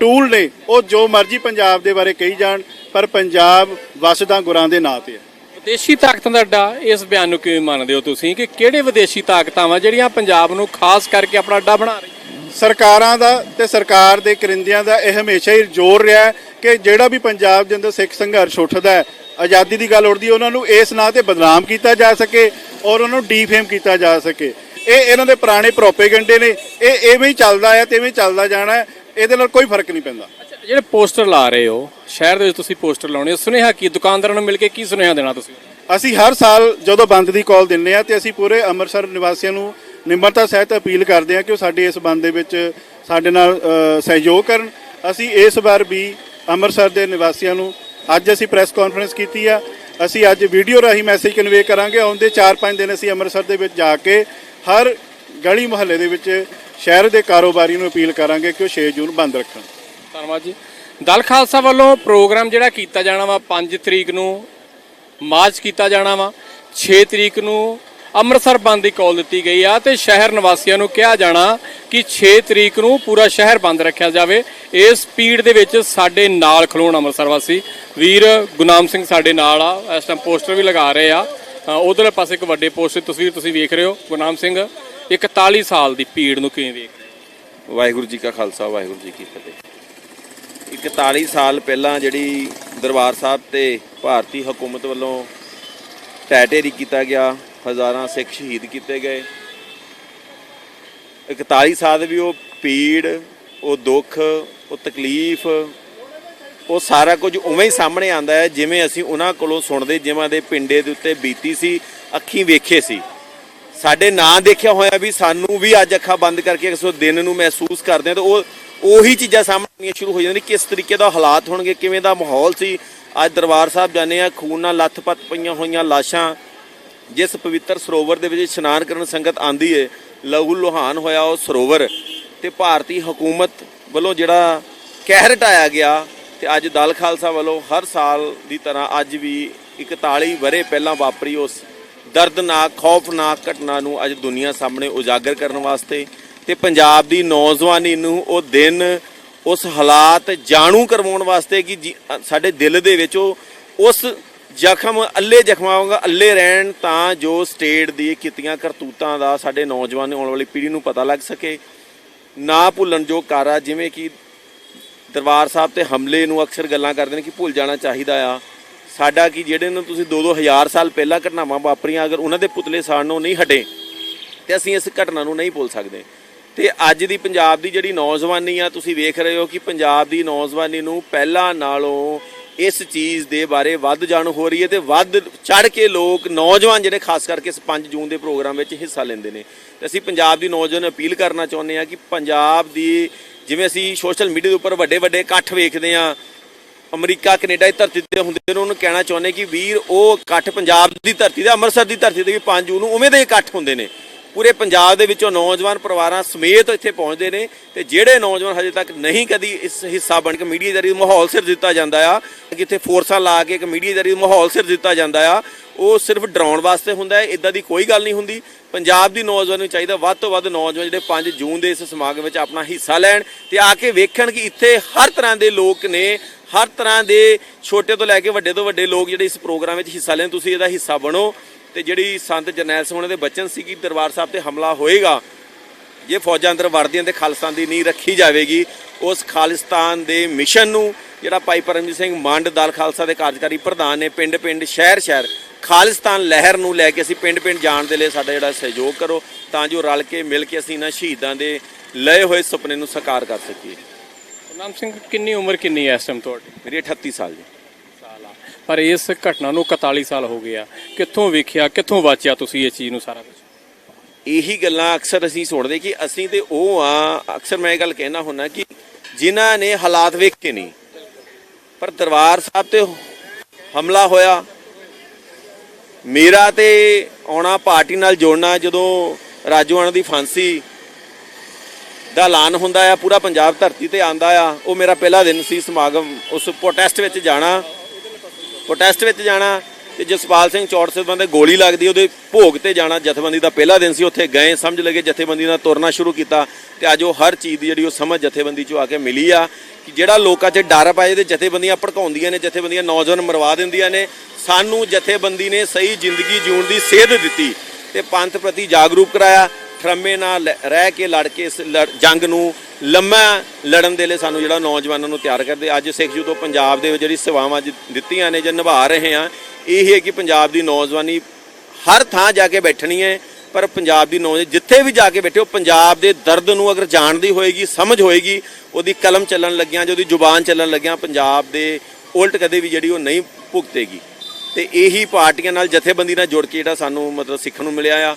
ਟੂਲ ਨੇ, ਉਹ ਜੋ ਮਰਜ਼ੀ ਪੰਜਾਬ ਦੇ ਬਾਰੇ ਕਹੀ ਜਾਣ, ਪਰ ਪੰਜਾਬ ਵਸਦਾ ਗੁਰਾਂ ਦੇ ਨਾਂ ਤੇ ਹੈ। ਵਿਦੇਸ਼ੀ ਤਾਕਤਾਂ ਦਾ ਅੱਡਾ, ਇਸ ਬਿਆਨ ਨੂੰ ਕਿਵੇਂ ਮੰਨਦੇ ਹੋ ਤੁਸੀਂ? ਕਿ ਕਿਹੜੇ ਵਿਦੇਸ਼ੀ ਤਾਕਤਾਂ ਵਾ ਜਿਹੜੀਆਂ ਪੰਜਾਬ ਨੂੰ ਖਾਸ ਕਰਕੇ ਆਪਣਾ ਅੱਡਾ ਬਣਾ ਰਹੀਆਂ ਸਰਕਾਰਾਂ ਦਾ ਤੇ ਸਰਕਾਰ ਦੇ ਕਰਿੰਦਿਆਂ ਦਾ ਇਹ ਹਮੇਸ਼ਾ ਹੀ ਜ਼ੋਰ ਰਿਹਾ ਕਿ ਜਿਹੜਾ ਵੀ ਪੰਜਾਬ ਦੇ ਅੰਦਰ ਸਿੱਖ ਸੰਘਰਸ਼ ਉੱਠਦਾ ਹੈ ਆਜ਼ਾਦੀ ਦੀ ਗੱਲ ਉੱਠਦੀ ਹੈ ਉਹਨਾਂ ਨੂੰ ਇਸ ਨਾਂ ਤੇ ਬਦਨਾਮ ਕੀਤਾ ਜਾ ਸਕੇ ਔਰ ਉਹਨਾਂ ਨੂੰ ਡੀਫੇਮ ਕੀਤਾ ਜਾ ਸਕੇ। ਇਹ ਇਹਨਾਂ ਦੇ ਪੁਰਾਣੇ ਪ੍ਰੋਪੇਗੈਂਡੇ ਨੇ ਇਹ ਐਵੇਂ ਹੀ ਚੱਲਦਾ ਹੈ ਤੇ ਐਵੇਂ ਚੱਲਦਾ ਜਾਣਾ ਹੈ ਇਹਦੇ ਨਾਲ ਕੋਈ ਫ਼ਰਕ ਨਹੀਂ ਪੈਂਦਾ। ਜਿਹੜੇ ਪੋਸਟਰ ਲਾ ਰਹੇ ਹੋ ਸ਼ਹਿਰ ਦੇ ਵਿੱਚ ਤੁਸੀਂ ਪੋਸਟਰ ਲਾਉਣੇ ਸੁਨੇਹਾ ਕੀ ਦੁਕਾਨਦਾਰਾਂ ਨੂੰ ਮਿਲ ਕੇ ਕੀ ਸੁਨੇਹਾ ਦੇਣਾ ਤੁਸੀਂ? ਅਸੀਂ ਹਰ ਸਾਲ ਜਦੋਂ ਬੰਦ ਦੀ ਕਾਲ ਦਿੰਨੇ ਆ ਤੇ ਅਸੀਂ ਪੂਰੇ ਅੰਮ੍ਰਿਤਸਰ ਨਿਵਾਸੀਆਂ ਨੂੰ ਨਿਮਰਤਾ ਸਹਿਤ ਅਪੀਲ ਕਰਦੇ ਹਾਂ ਕਿ ਉਹ ਸਾਡੇ ਇਸ ਬੰਦ ਦੇ ਵਿੱਚ ਸਾਡੇ ਨਾਲ ਸਹਿਯੋਗ ਕਰਨ। ਅਸੀਂ ਇਸ ਵਾਰ ਵੀ ਅੰਮ੍ਰਿਤਸਰ ਦੇ ਨਿਵਾਸੀਆਂ ਨੂੰ ਅੱਜ ਅਸੀਂ ਪ੍ਰੈਸ ਕਾਨਫਰੰਸ ਕੀਤੀ ਆ। ਅਸੀਂ ਅੱਜ ਵੀਡੀਓ ਰਾਹੀਂ ਮੈਸੇਜ ਕਨਵੇ ਕਰਾਂਗੇ। ਆਉਂਦੇ 4-5 ਦਿਨ ਅਸੀਂ ਅੰਮ੍ਰਿਤਸਰ ਦੇ ਵਿੱਚ ਜਾ ਕੇ ਹਰ ਗਲੀ ਮੁਹੱਲੇ ਦੇ ਵਿੱਚ ਸ਼ਹਿਰ ਦੇ ਕਾਰੋਬਾਰੀ ਨੂੰ ਅਪੀਲ ਕਰਾਂਗੇ ਕਿ ਉਹ 6 ਜੂਨ ਬੰਦ ਰੱਖਣ। ਧੰਨਵਾਦ ਜੀ। ਦਲ ਖਾਲਸਾ ਵੱਲੋਂ ਪ੍ਰੋਗਰਾਮ ਜਿਹੜਾ ਕੀਤਾ ਜਾਣਾ ਵਾ 5 ਤਰੀਕ ਨੂੰ ਮਾਰਚ ਕੀਤਾ ਜਾਣਾ ਵਾ 6 ਤਰੀਕ ਨੂੰ ਅੰਮ੍ਰਿਤਸਰ ਬੰਦ ਦੀ ਕਾਲ ਦਿੱਤੀ ਗਈ ਆ ਤੇ ਸ਼ਹਿਰ ਨਿਵਾਸੀਆਂ ਨੂੰ ਕਿਹਾ ਜਾਣਾ ਕਿ 6 ਤਰੀਕ ਨੂੰ ਪੂਰਾ ਸ਼ਹਿਰ ਬੰਦ ਰੱਖਿਆ ਜਾਵੇ। ਇਸ ਸਪੀਡ ਦੇ ਵਿੱਚ ਸਾਡੇ ਨਾਲ ਖਲੋਣ ਅੰਮ੍ਰਿਤਸਰ ਵਾਸੀ ਵੀਰ ਗੁਨਾਮ ਸਿੰਘ ਸਾਡੇ ਨਾਲ ਆ। ਇਸ ਟਾਈਮ ਪੋਸਟਰ ਵੀ ਲਗਾ ਰਹੇ ਆ। ਉਧਰਲੇ ਪਾਸੇ ਇੱਕ ਵੱਡੇ ਪੋਸਟਰ ਤਸਵੀਰ ਤੁਸੀਂ ਵੇਖ ਰਹੇ ਹੋ। ਗੁਨਾਮ ਸਿੰਘ 41 ਸਾਲ ਦੀ ਭੀੜ ਨੂੰ ਕਿਵੇਂ ਵੇਖਦੇ ਵਾਹਿਗੁਰੂ ਜੀ ਕਾ ਖਾਲਸਾ, ਵਾਹਿਗੁਰੂ ਜੀ ਕੀ ਫਤਿਹ। 41 ਸਾਲ ਪਹਿਲਾਂ ਜਿਹੜੀ ਦਰਬਾਰ ਸਾਹਿਬ ਤੇ ਭਾਰਤੀ ਹਕੂਮਤ ਵੱਲੋਂ ਟੈਟੇਰੀ ਕੀਤਾ ਗਿਆ ਹਜ਼ਾਰਾਂ ਸਿੱਖ ਸ਼ਹੀਦ ਕੀਤੇ ਗਏ। 41 ਸਾਲ ਵੀ ਉਹ ਪੀੜ, ਉਹ ਦੁੱਖ, ਉਹ ਤਕਲੀਫ, ਉਹ ਸਾਰਾ ਕੁਝ ਉਵੇਂ ਹੀ ਸਾਹਮਣੇ ਆਂਦਾ ਹੈ ਜਿਵੇਂ ਅਸੀਂ ਉਹਨਾਂ ਕੋਲੋਂ ਸੁਣਦੇ ਜਿਵੇਂ ਦੇ ਪਿੰਡੇ ਦੇ ਉੱਤੇ ਬੀਤੀ ਸੀ, ਅੱਖੀਂ ਵੇਖੇ ਸੀ। ਸਾਡੇ ਨਾਂ ਦੇਖਿਆ ਹੋਇਆ ਵੀ ਸਾਨੂੰ ਵੀ ਅੱਜ ਅੱਖਾਂ ਬੰਦ ਕਰਕੇ ਇਸ ਦਿਨ ਨੂੰ ਮਹਿਸੂਸ ਕਰਦੇ ਹਾਂ ਤਾਂ ਉਹ, ਉਹੀ ਚੀਜ਼ਾਂ ਸਾਹਮਣੇ ਆਉਣੀਆਂ ਸ਼ੁਰੂ ਹੋ ਜਾਂਦੀਆਂ ਕਿਸ ਤਰੀਕੇ ਦਾ ਹਾਲਾਤ ਹੋਣਗੇ, ਕਿਵੇਂ ਦਾ ਮਾਹੌਲ ਸੀ। ਅੱਜ ਦਰਬਾਰ ਸਾਹਿਬ ਜਾਂਦੇ ਆ ਖੂਨ ਨਾਲ ਲੱਥਪੱਥ ਪਈਆਂ ਹੋਈਆਂ, ਲਾਸ਼ਾਂ ਜਿਸ ਪਵਿੱਤਰ ਸਰੋਵਰ ਦੇ ਵਿੱਚ ਇਸ਼ਨਾਨ ਕਰਨ ਸੰਗਤ ਆਂਦੀ ਏ, ਲਹੂ ਲੁਹਾਨ ਹੋਇਆ ਉਹ ਸਰੋਵਰ। ਤੇ ਭਾਰਤੀ ਹਕੂਮਤ ਵੱਲੋਂ ਜਿਹੜਾ ਕਹਿਰ ਢਾਇਆ ਗਿਆ ਤੇ ਅੱਜ ਦਲ ਖਾਲਸਾ ਵੱਲੋਂ ਹਰ ਸਾਲ ਦੀ ਤਰ੍ਹਾਂ ਅੱਜ ਵੀ 41 ਵਰੇ ਪਹਿਲਾਂ ਵਾਪਰੀ ਉਸ ਦਰਦਨਾਕ, ਖੌਫਨਾਕ ਘਟਨਾ ਨੂੰ ਅੱਜ ਦੁਨੀਆ ਸਾਹਮਣੇ ਉਜਾਗਰ ਕਰਨ ਵਾਸਤੇ ਤੇ ਪੰਜਾਬ ਦੀ ਨੌਜਵਾਨੀ ਨੂੰ ਉਹ ਦਿਨ ਉਸ ਹਾਲਾਤ ਜਾਣੂ ਕਰਵਾਉਣ ਵਾਸਤੇ ਕਿ ਜੀ- ਸਾਡੇ ਦਿਲ ਦੇ ਵਿੱਚ ਉਹ ਉਸ ਜ਼ਖਮ, ਅੱਲੇ ਜ਼ਖਮਾਵਾਂਗਾ ਅੱਲੇ ਰਹਿਣ ਤਾਂ ਜੋ ਸਟੇਟ ਦੀ ਕੀਤੀਆਂ ਕਰਤੂਤਾਂ ਦਾ ਸਾਡੇ ਨੌਜਵਾਨ ਆਉਣ ਵਾਲੀ ਪੀੜ੍ਹੀ ਨੂੰ ਪਤਾ ਲੱਗ ਸਕੇ। ਨਾ ਭੁੱਲਣ ਜੋ ਕਾਰਾ ਜਿਵੇਂ ਕਿ ਦਰਬਾਰ ਸਾਹਿਬ ਤੇ ਹਮਲੇ ਨੂੰ ਅਕਸਰ ਗੱਲਾਂ ਕਰਦੇ ਨੇ ਕਿ ਭੁੱਲ ਜਾਣਾ ਚਾਹੀਦਾ ਆ। ਸਾਡਾ ਕੀ, ਜਿਹੜੇ ਨੂੰ ਤੁਸੀਂ 2-2 ਹਜ਼ਾਰ ਸਾਲ ਪਹਿਲਾਂ ਘਟਨਾਵਾਂ ਵਾਪਰੀਆਂ, ਅਗਰ ਉਹਨਾਂ ਦੇ ਪੁਤਲੇ ਸਾੜਨੋਂ ਨਹੀਂ ਹਟੇ, ਤੇ ਅਸੀਂ ਇਸ ਘਟਨਾ ਨੂੰ ਨਹੀਂ ਭੁੱਲ ਸਕਦੇ। ਤੇ ਅੱਜ ਦੀ ਪੰਜਾਬ ਦੀ ਜਿਹੜੀ ਨੌਜਵਾਨੀ ਆ, ਤੁਸੀਂ ਵੇਖ ਰਹੇ ਹੋ ਕਿ ਪੰਜਾਬ ਦੀ ਨੌਜਵਾਨੀ ਨੂੰ ਪਹਿਲਾਂ ਨਾਲੋਂ ਇਸ ਚੀਜ਼ ਦੇ ਬਾਰੇ ਵੱਧ ਜਾਣ ਹੋ ਰਹੀ ਹੈ ਤੇ ਵੱਧ ਚੜ ਕੇ ਲੋਕ ਨੌਜਵਾਨ ਜਿਹੜੇ ਖਾਸ ਕਰਕੇ ਇਸ 5 ਜੂਨ ਦੇ ਪ੍ਰੋਗਰਾਮ ਵਿੱਚ ਹਿੱਸਾ ਲੈਂਦੇ ਨੇ। ਤੇ ਅਸੀਂ ਪੰਜਾਬ ਦੀ ਨੌਜਵਾਨ ਨੂੰ ਅਪੀਲ ਕਰਨਾ ਚਾਹੁੰਦੇ ਆ ਕਿ ਪੰਜਾਬ ਦੀ ਜਿਵੇਂ ਅਸੀਂ ਸੋਸ਼ਲ ਮੀਡੀਆ ਦੇ ਉੱਪਰ ਵੱਡੇ ਵੱਡੇ ਇਕੱਠ ਵੇਖਦੇ ਆ ਅਮਰੀਕਾ, ਕੈਨੇਡਾ ਦੀ ਧਰਤੀ ਤੇ ਹੁੰਦੇ ਨੇ, ਉਹਨੂੰ ਕਹਿਣਾ ਚਾਹੁੰਦੇ ਕਿ ਵੀਰ, ਉਹ ਇਕੱਠ ਪੰਜਾਬ ਦੀ ਧਰਤੀ ਤੇ, ਅੰਮ੍ਰਿਤਸਰ ਦੀ ਧਰਤੀ ਤੇ ਵੀ 5 ਜੂਨ ਨੂੰ ਉਵੇਂ ਦੇ ਇਕੱਠ ਹੁੰਦੇ ਨੇ। ਪੂਰੇ ਪੰਜਾਬ ਦੇ ਵਿੱਚੋਂ ਨੌਜਵਾਨ ਪਰਿਵਾਰਾਂ ਸਮੇਤ ਇੱਥੇ ਪਹੁੰਚਦੇ ਨੇ ਤੇ ਜਿਹੜੇ ਨੌਜਵਾਨ ਹਜੇ ਤੱਕ ਨਹੀਂ ਕਦੀ ਇਸ ਹਿੱਸਾ ਬਣ ਕੇ ਮੀਡੀਆ ਜਰੀਏ ਮਾਹੌਲ ਸਿਰ ਦਿੱਤਾ ਜਾਂਦਾ ਆ ਕਿ ਇੱਥੇ ਫੋਰਸਾਂ ਲਾ ਕੇ ਇੱਕ ਮੀਡੀਆ ਜਰੀਏ ਮਾਹੌਲ ਸਿਰ ਦਿੱਤਾ ਜਾਂਦਾ ਆ, ਉਹ ਸਿਰਫ ਡਰਾਉਣ ਵਾਸਤੇ ਹੁੰਦਾ ਹੈ ਇਦਾਂ ਦੀ ਕੋਈ ਗੱਲ ਨਹੀਂ ਹੁੰਦੀ। ਪੰਜਾਬ ਦੀ ਨੌਜਵਾਨ ਨੂੰ ਚਾਹੀਦਾ ਵੱਧ ਤੋਂ ਵੱਧ ਨੌਜਵਾਨ ਜਿਹੜੇ 5 ਜੂਨ ਦੇ ਇਸ ਸਮਾਗਮ ਵਿੱਚ ਆਪਣਾ ਹਿੱਸਾ ਲੈਣ ਤੇ ਆ ਕੇ ਵੇਖਣ ਕਿ ਇੱਥੇ ਹਰ ਤਰ੍ਹਾਂ ਦੇ ਲੋਕ ਨੇ, ਹਰ ਤਰ੍ਹਾਂ ਦੇ ਛੋਟੇ ਤੋਂ ਲੈ ਕੇ ਵੱਡੇ ਤੋਂ ਵੱਡੇ ਲੋਕ ਜਿਹੜੇ ਇਸ ਪ੍ਰੋਗਰਾਮ ਵਿੱਚ ਹਿੱਸਾ ਲੈਣ, ਤੁਸੀਂ ਇਹਦਾ ਹਿੱਸਾ ਬਣੋ। ਤੇ ਜਿਹੜੀ ਸੰਤ ਜਰਨੈਲ ਸਿੰਘ ਉਹਨਾਂ ਦੇ ਬਚਨ ਸੀ ਕਿ ਦਰਬਾਰ ਸਾਹਿਬ ਤੇ ਹਮਲਾ ਹੋਏਗਾ ਜੇ ਫੌਜਾਂ ਅੰਦਰ ਵੜਦੀਆਂ ਤੇ ਖਾਲਿਸਤਾਨ ਦੀ ਨੀਂਹ ਰੱਖੀ ਜਾਵੇਗੀ ਉਸ ਖਾਲਿਸਤਾਨ ਦੇ ਮਿਸ਼ਨ ਨੂੰ ਜਿਹੜਾ ਭਾਈ ਪਰਮਜੀਤ ਸਿੰਘ ਮੰਡ ਦਲ ਖਾਲਸਾ ਦੇ ਕਾਰਜਕਾਰੀ ਪ੍ਰਧਾਨ ਨੇ ਪਿੰਡ ਪਿੰਡ ਸ਼ਹਿਰ ਸ਼ਹਿਰ ਖਾਲਿਸਤਾਨ ਲਹਿਰ ਨੂੰ ਲੈ ਕੇ ਅਸੀਂ ਪਿੰਡ ਪਿੰਡ ਜਾਣ ਦੇ ਲਈ ਸਾਡਾ ਜਿਹੜਾ ਸਹਿਯੋਗ ਕਰੋ ਤਾਂ ਜੋ ਰਲ ਕੇ ਮਿਲ ਕੇ ਅਸੀਂ ਇਹਨਾਂ ਸ਼ਹੀਦਾਂ ਦੇ ਲਏ ਹੋਏ ਸੁਪਨੇ ਨੂੰ ਸਾਕਾਰ ਕਰ ਸਕੀਏ। ਨਾਮ ਸਿੰਘ ਕਿੰਨੀ ਉਮਰ ਕਿੰਨੀ ਹੈ ਇਸ ਟਾਈਮ ਤੁਹਾਡੀ? ਮੇਰੀ 38 ਸਾਲ ਜੀ। ਪਰ ਇਸ ਘਟਨਾ ਨੂੰ 41 ਸਾਲ ਹੋ ਗਏ ਆ। ਕਿੱਥੋਂ ਵੇਖਿਆ, ਕਿੱਥੋਂ ਵਾਚਿਆ ਤੁਸੀਂ ਇਸ ਚੀਜ਼ ਨੂੰ ਸਾਰਾ ਕੁਝ ਇਹੀ ਗੱਲਾਂ ਅਕਸਰ ਅਸੀਂ ਸੁਣਦੇ ਕਿ ਅਸੀਂ ਤੇ ਉਹ ਆ, ਅਕਸਰ ਮੈਂ ਇਹ ਗੱਲ ਕਹਿਣਾ ਹੁੰਦਾ ਕਿ ਜਿਨ੍ਹਾਂ ਨੇ ਹਾਲਾਤ ਵੇਖ ਕੇ ਨਹੀਂ, ਪਰ ਦਰਬਾਰ ਸਾਹਿਬ ਤੇ ਹਮਲਾ ਹੋਇਆ। ਮੇਰਾ ਤੇ ਆਉਣਾ ਪਾਰਟੀ ਨਾਲ ਜੋੜਨਾ ਜਦੋਂ ਰਾਜੂਆਣਾ ਦੀ ਫਾਂਸੀ ਦਾ ਐਲਾਨ ਹੁੰਦਾ ਆ, ਪੂਰਾ ਪੰਜਾਬ ਧਰਤੀ ਤੇ ਆਂਦਾ ਆ, ਉਹ ਮੇਰਾ ਪਹਿਲਾ ਦਿਨ ਸੀ ਸਮਾਗਮ, ਉਸ ਪ੍ਰੋਟੈਸਟ ਵਿੱਚ ਜਾਣਾ। ਪ੍ਰੋਟੈਸਟ ਵਿੱਚ ਜਾਣਾ ਤੇ ਜਸਪਾਲ ਸਿੰਘ ਚੌੜ ਸਾਹਿਬਾਂ ਦੇ ਗੋਲੀ ਲੱਗਦੀ, ਉਹਦੇ ਭੋਗ ਤੇ ਜਾਣਾ। ਜਥੇਬੰਦੀ ਦਾ ਪਹਿਲਾ ਦਿਨ ਸੀ, ਉੱਥੇ ਗਏ, ਸਮਝ ਲਗੇ ਜਥੇਬੰਦੀ ਨਾਲ ਤੁਰਨਾ ਸ਼ੁਰੂ ਕੀਤਾ ਤੇ ਅੱਜ ਉਹ ਹਰ ਚੀਜ਼ ਦੀ ਜਿਹੜੀ ਉਹ ਸਮਝ ਜਥੇਬੰਦੀ ਚੋਂ ਆ ਕੇ ਮਿਲੀ ਆ ਕਿ ਜਿਹੜਾ ਲੋਕਾਂ 'ਚ ਡਰ ਪਾਏ ਤੇ ਜਥੇਬੰਦੀਆਂ ਭੜਕਾਉਂਦੀਆਂ ਨੇ, ਜਥੇਬੰਦੀਆਂ ਨੌਜਵਾਨ ਮਰਵਾ ਦਿੰਦੀਆਂ ਨੇ। ਸਾਨੂੰ ਜਥੇਬੰਦੀ ਨੇ ਸਹੀ ਜ਼ਿੰਦਗੀ ਜਿਉਣ ਦੀ ਸੇਧ ਦਿੱਤੀ ਤੇ ਪੰਥ ਪ੍ਰਤੀ ਜਾਗਰੂਕ ਕਰਾਇਆ। ਠਰਮੇ ਨਾਲ ਲ- ਰਹਿ ਕੇ ਲੜ ਕੇ ਇਸ ਲੜ- ਜੰਗ ਨੂੰ ਲੰਮਾ ਲੜਨ ਦੇ ਲਈ ਸਾਨੂੰ ਜਿਹੜਾ ਨੌਜਵਾਨਾਂ ਨੂੰ ਤਿਆਰ ਕਰਦੇ। ਅੱਜ ਸਿੱਖ ਜੂ ਤੋਂ ਪੰਜਾਬ ਦੇ ਜਿਹੜੀ ਸੇਵਾਵਾਂ ਅੱਜ ਦਿੱਤੀਆਂ ਨੇ ਜਾਂ ਨਿਭਾ ਰਹੇ ਆ ਇਹ ਹੈ ਕਿ ਪੰਜਾਬ ਦੀ ਨੌਜਵਾਨੀ ਹਰ ਥਾਂ ਜਾ ਕੇ ਬੈਠਣੀ ਹੈ, ਪਰ ਪੰਜਾਬ ਦੀ ਨੌਜਵਾਨ ਜਿੱਥੇ ਵੀ ਜਾ ਕੇ ਬੈਠੇ ਉਹ ਪੰਜਾਬ ਦੇ ਦਰਦ ਨੂੰ ਅਗਰ ਜਾਣਦੀ ਹੋਏਗੀ, ਸਮਝ ਹੋਏਗੀ, ਉਹਦੀ ਕਲਮ ਚੱਲਣ ਲੱਗਿਆਂ, ਜਾਂ ਉਹਦੀ ਜ਼ੁਬਾਨ ਚੱਲਣ ਲੱਗਿਆਂ, ਪੰਜਾਬ ਦੇ ਉਲਟ ਕਦੇ ਵੀ ਜਿਹੜੀ ਉਹ ਨਹੀਂ ਭੁਗਤੇਗੀ। ਤੇ ਇਹੀ ਪਾਰਟੀਆਂ ਨਾਲ ਜਥੇਬੰਦੀ ਨਾਲ ਜੁੜ ਕੇ ਜਿਹੜਾ ਸਾਨੂੰ ਮਤਲਬ ਸਿੱਖਣ ਨੂੰ ਮਿਲਿਆ ਆ।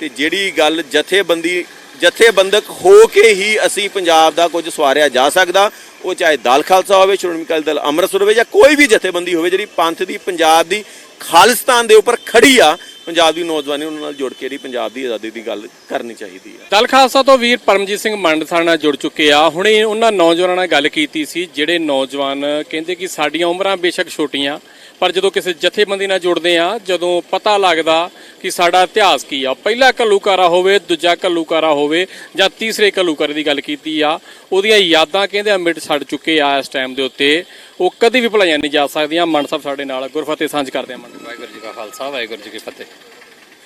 ਤੇ ਜਿਹੜੀ ਗੱਲ ਜਥੇਬੰਦੀ, ਜਥੇਬੰਦਕ ਹੋ ਕੇ ਹੀ ਅਸੀਂ ਪੰਜਾਬ ਦਾ ਕੁਝ ਸਵਾਰਿਆ ਜਾ ਸਕਦਾ, ਉਹ ਚਾਹੇ ਦਲ ਖਾਲਸਾ ਹੋਵੇ, ਸ਼੍ਰੋਮਣੀ ਅਕਾਲੀ ਦਲ ਅੰਮ੍ਰਿਤਸਰ ਹੋਵੇ ਜਾਂ ਕੋਈ ਵੀ ਜਥੇਬੰਦੀ ਹੋਵੇ, ਜਿਹੜੀ ਪੰਥ ਦੀ, ਪੰਜਾਬ ਦੀ, ਖਾਲਿਸਤਾਨ ਦੇ ਉੱਪਰ ਖੜੀ ਆ, ਪੰਜਾਬ ਦੀ ਨੌਜਵਾਨੀ ਉਹਨਾਂ ਨਾਲ ਜੁੜ ਕੇ ਜਿਹੜੀ ਪੰਜਾਬ ਦੀ ਆਜ਼ਾਦੀ ਦੀ ਗੱਲ ਕਰਨੀ ਚਾਹੀਦੀ ਹੈ ਦਲ ਖਾਲਸਾ ਤੋਂ ਵੀਰ ਪਰਮਜੀਤ ਸਿੰਘ ਮੰਡ ਸਾਡੇ ਨਾਲ ਜੁੜ ਚੁੱਕੇ ਆ। ਹੁਣੇ ਉਹਨਾਂ ਨੌਜਵਾਨਾਂ ਨਾਲ ਗੱਲ ਕੀਤੀ ਸੀ, ਜਿਹੜੇ ਨੌਜਵਾਨ ਕਹਿੰਦੇ ਕਿ ਸਾਡੀਆਂ ਉਮਰਾਂ ਬੇਸ਼ੱਕ ਛੋਟੀਆਂ ਪਰ ਜਦੋਂ ਕਿਸੇ ਜਥੇਬੰਦੀ ਨਾਲ ਜੁੜਦੇ ਆ ਜਦੋਂ ਪਤਾ ਲੱਗਦਾ ਕਿ ਸਾਡਾ ਇਤਿਹਾਸ ਕੀ ਆ ਪਹਿਲਾ ਘੱਲੂਕਾਰਾ ਹੋਵੇ ਦੂਜਾ ਘੱਲੂਕਾਰਾ ਹੋਵੇ ਜਾਂ ਤੀਸਰੇ ਘੱਲੂਕਾਰੇ ਦੀ ਗੱਲ ਕੀਤੀ ਆ ਉਹਦੀਆਂ ਯਾਦਾਂ ਕਹਿੰਦੇ ਆ ਮਿਟ ਛੱਡ ਚੁੱਕੇ ਆ ਇਸ ਟਾਈਮ ਦੇ ਉੱਤੇ। ਉਹ ਕਦੀ ਵੀ ਭੁਲਾਈਆਂ ਨਹੀਂ ਜਾ ਸਕਦੀਆਂ। ਮੰਡ ਸਾਹਿਬ ਸਾਡੇ ਨਾਲ ਗੁਰਫਤਿਹ ਸਾਂਝ ਕਰਦੇ ਆ ਮੰਡ ਵਾਹਿਗੁਰੂ ਜੀ ਕਾ ਖਾਲਸਾ ਵਾਹਿਗੁਰੂ ਜੀ ਕੀ ਫਤਿਹ।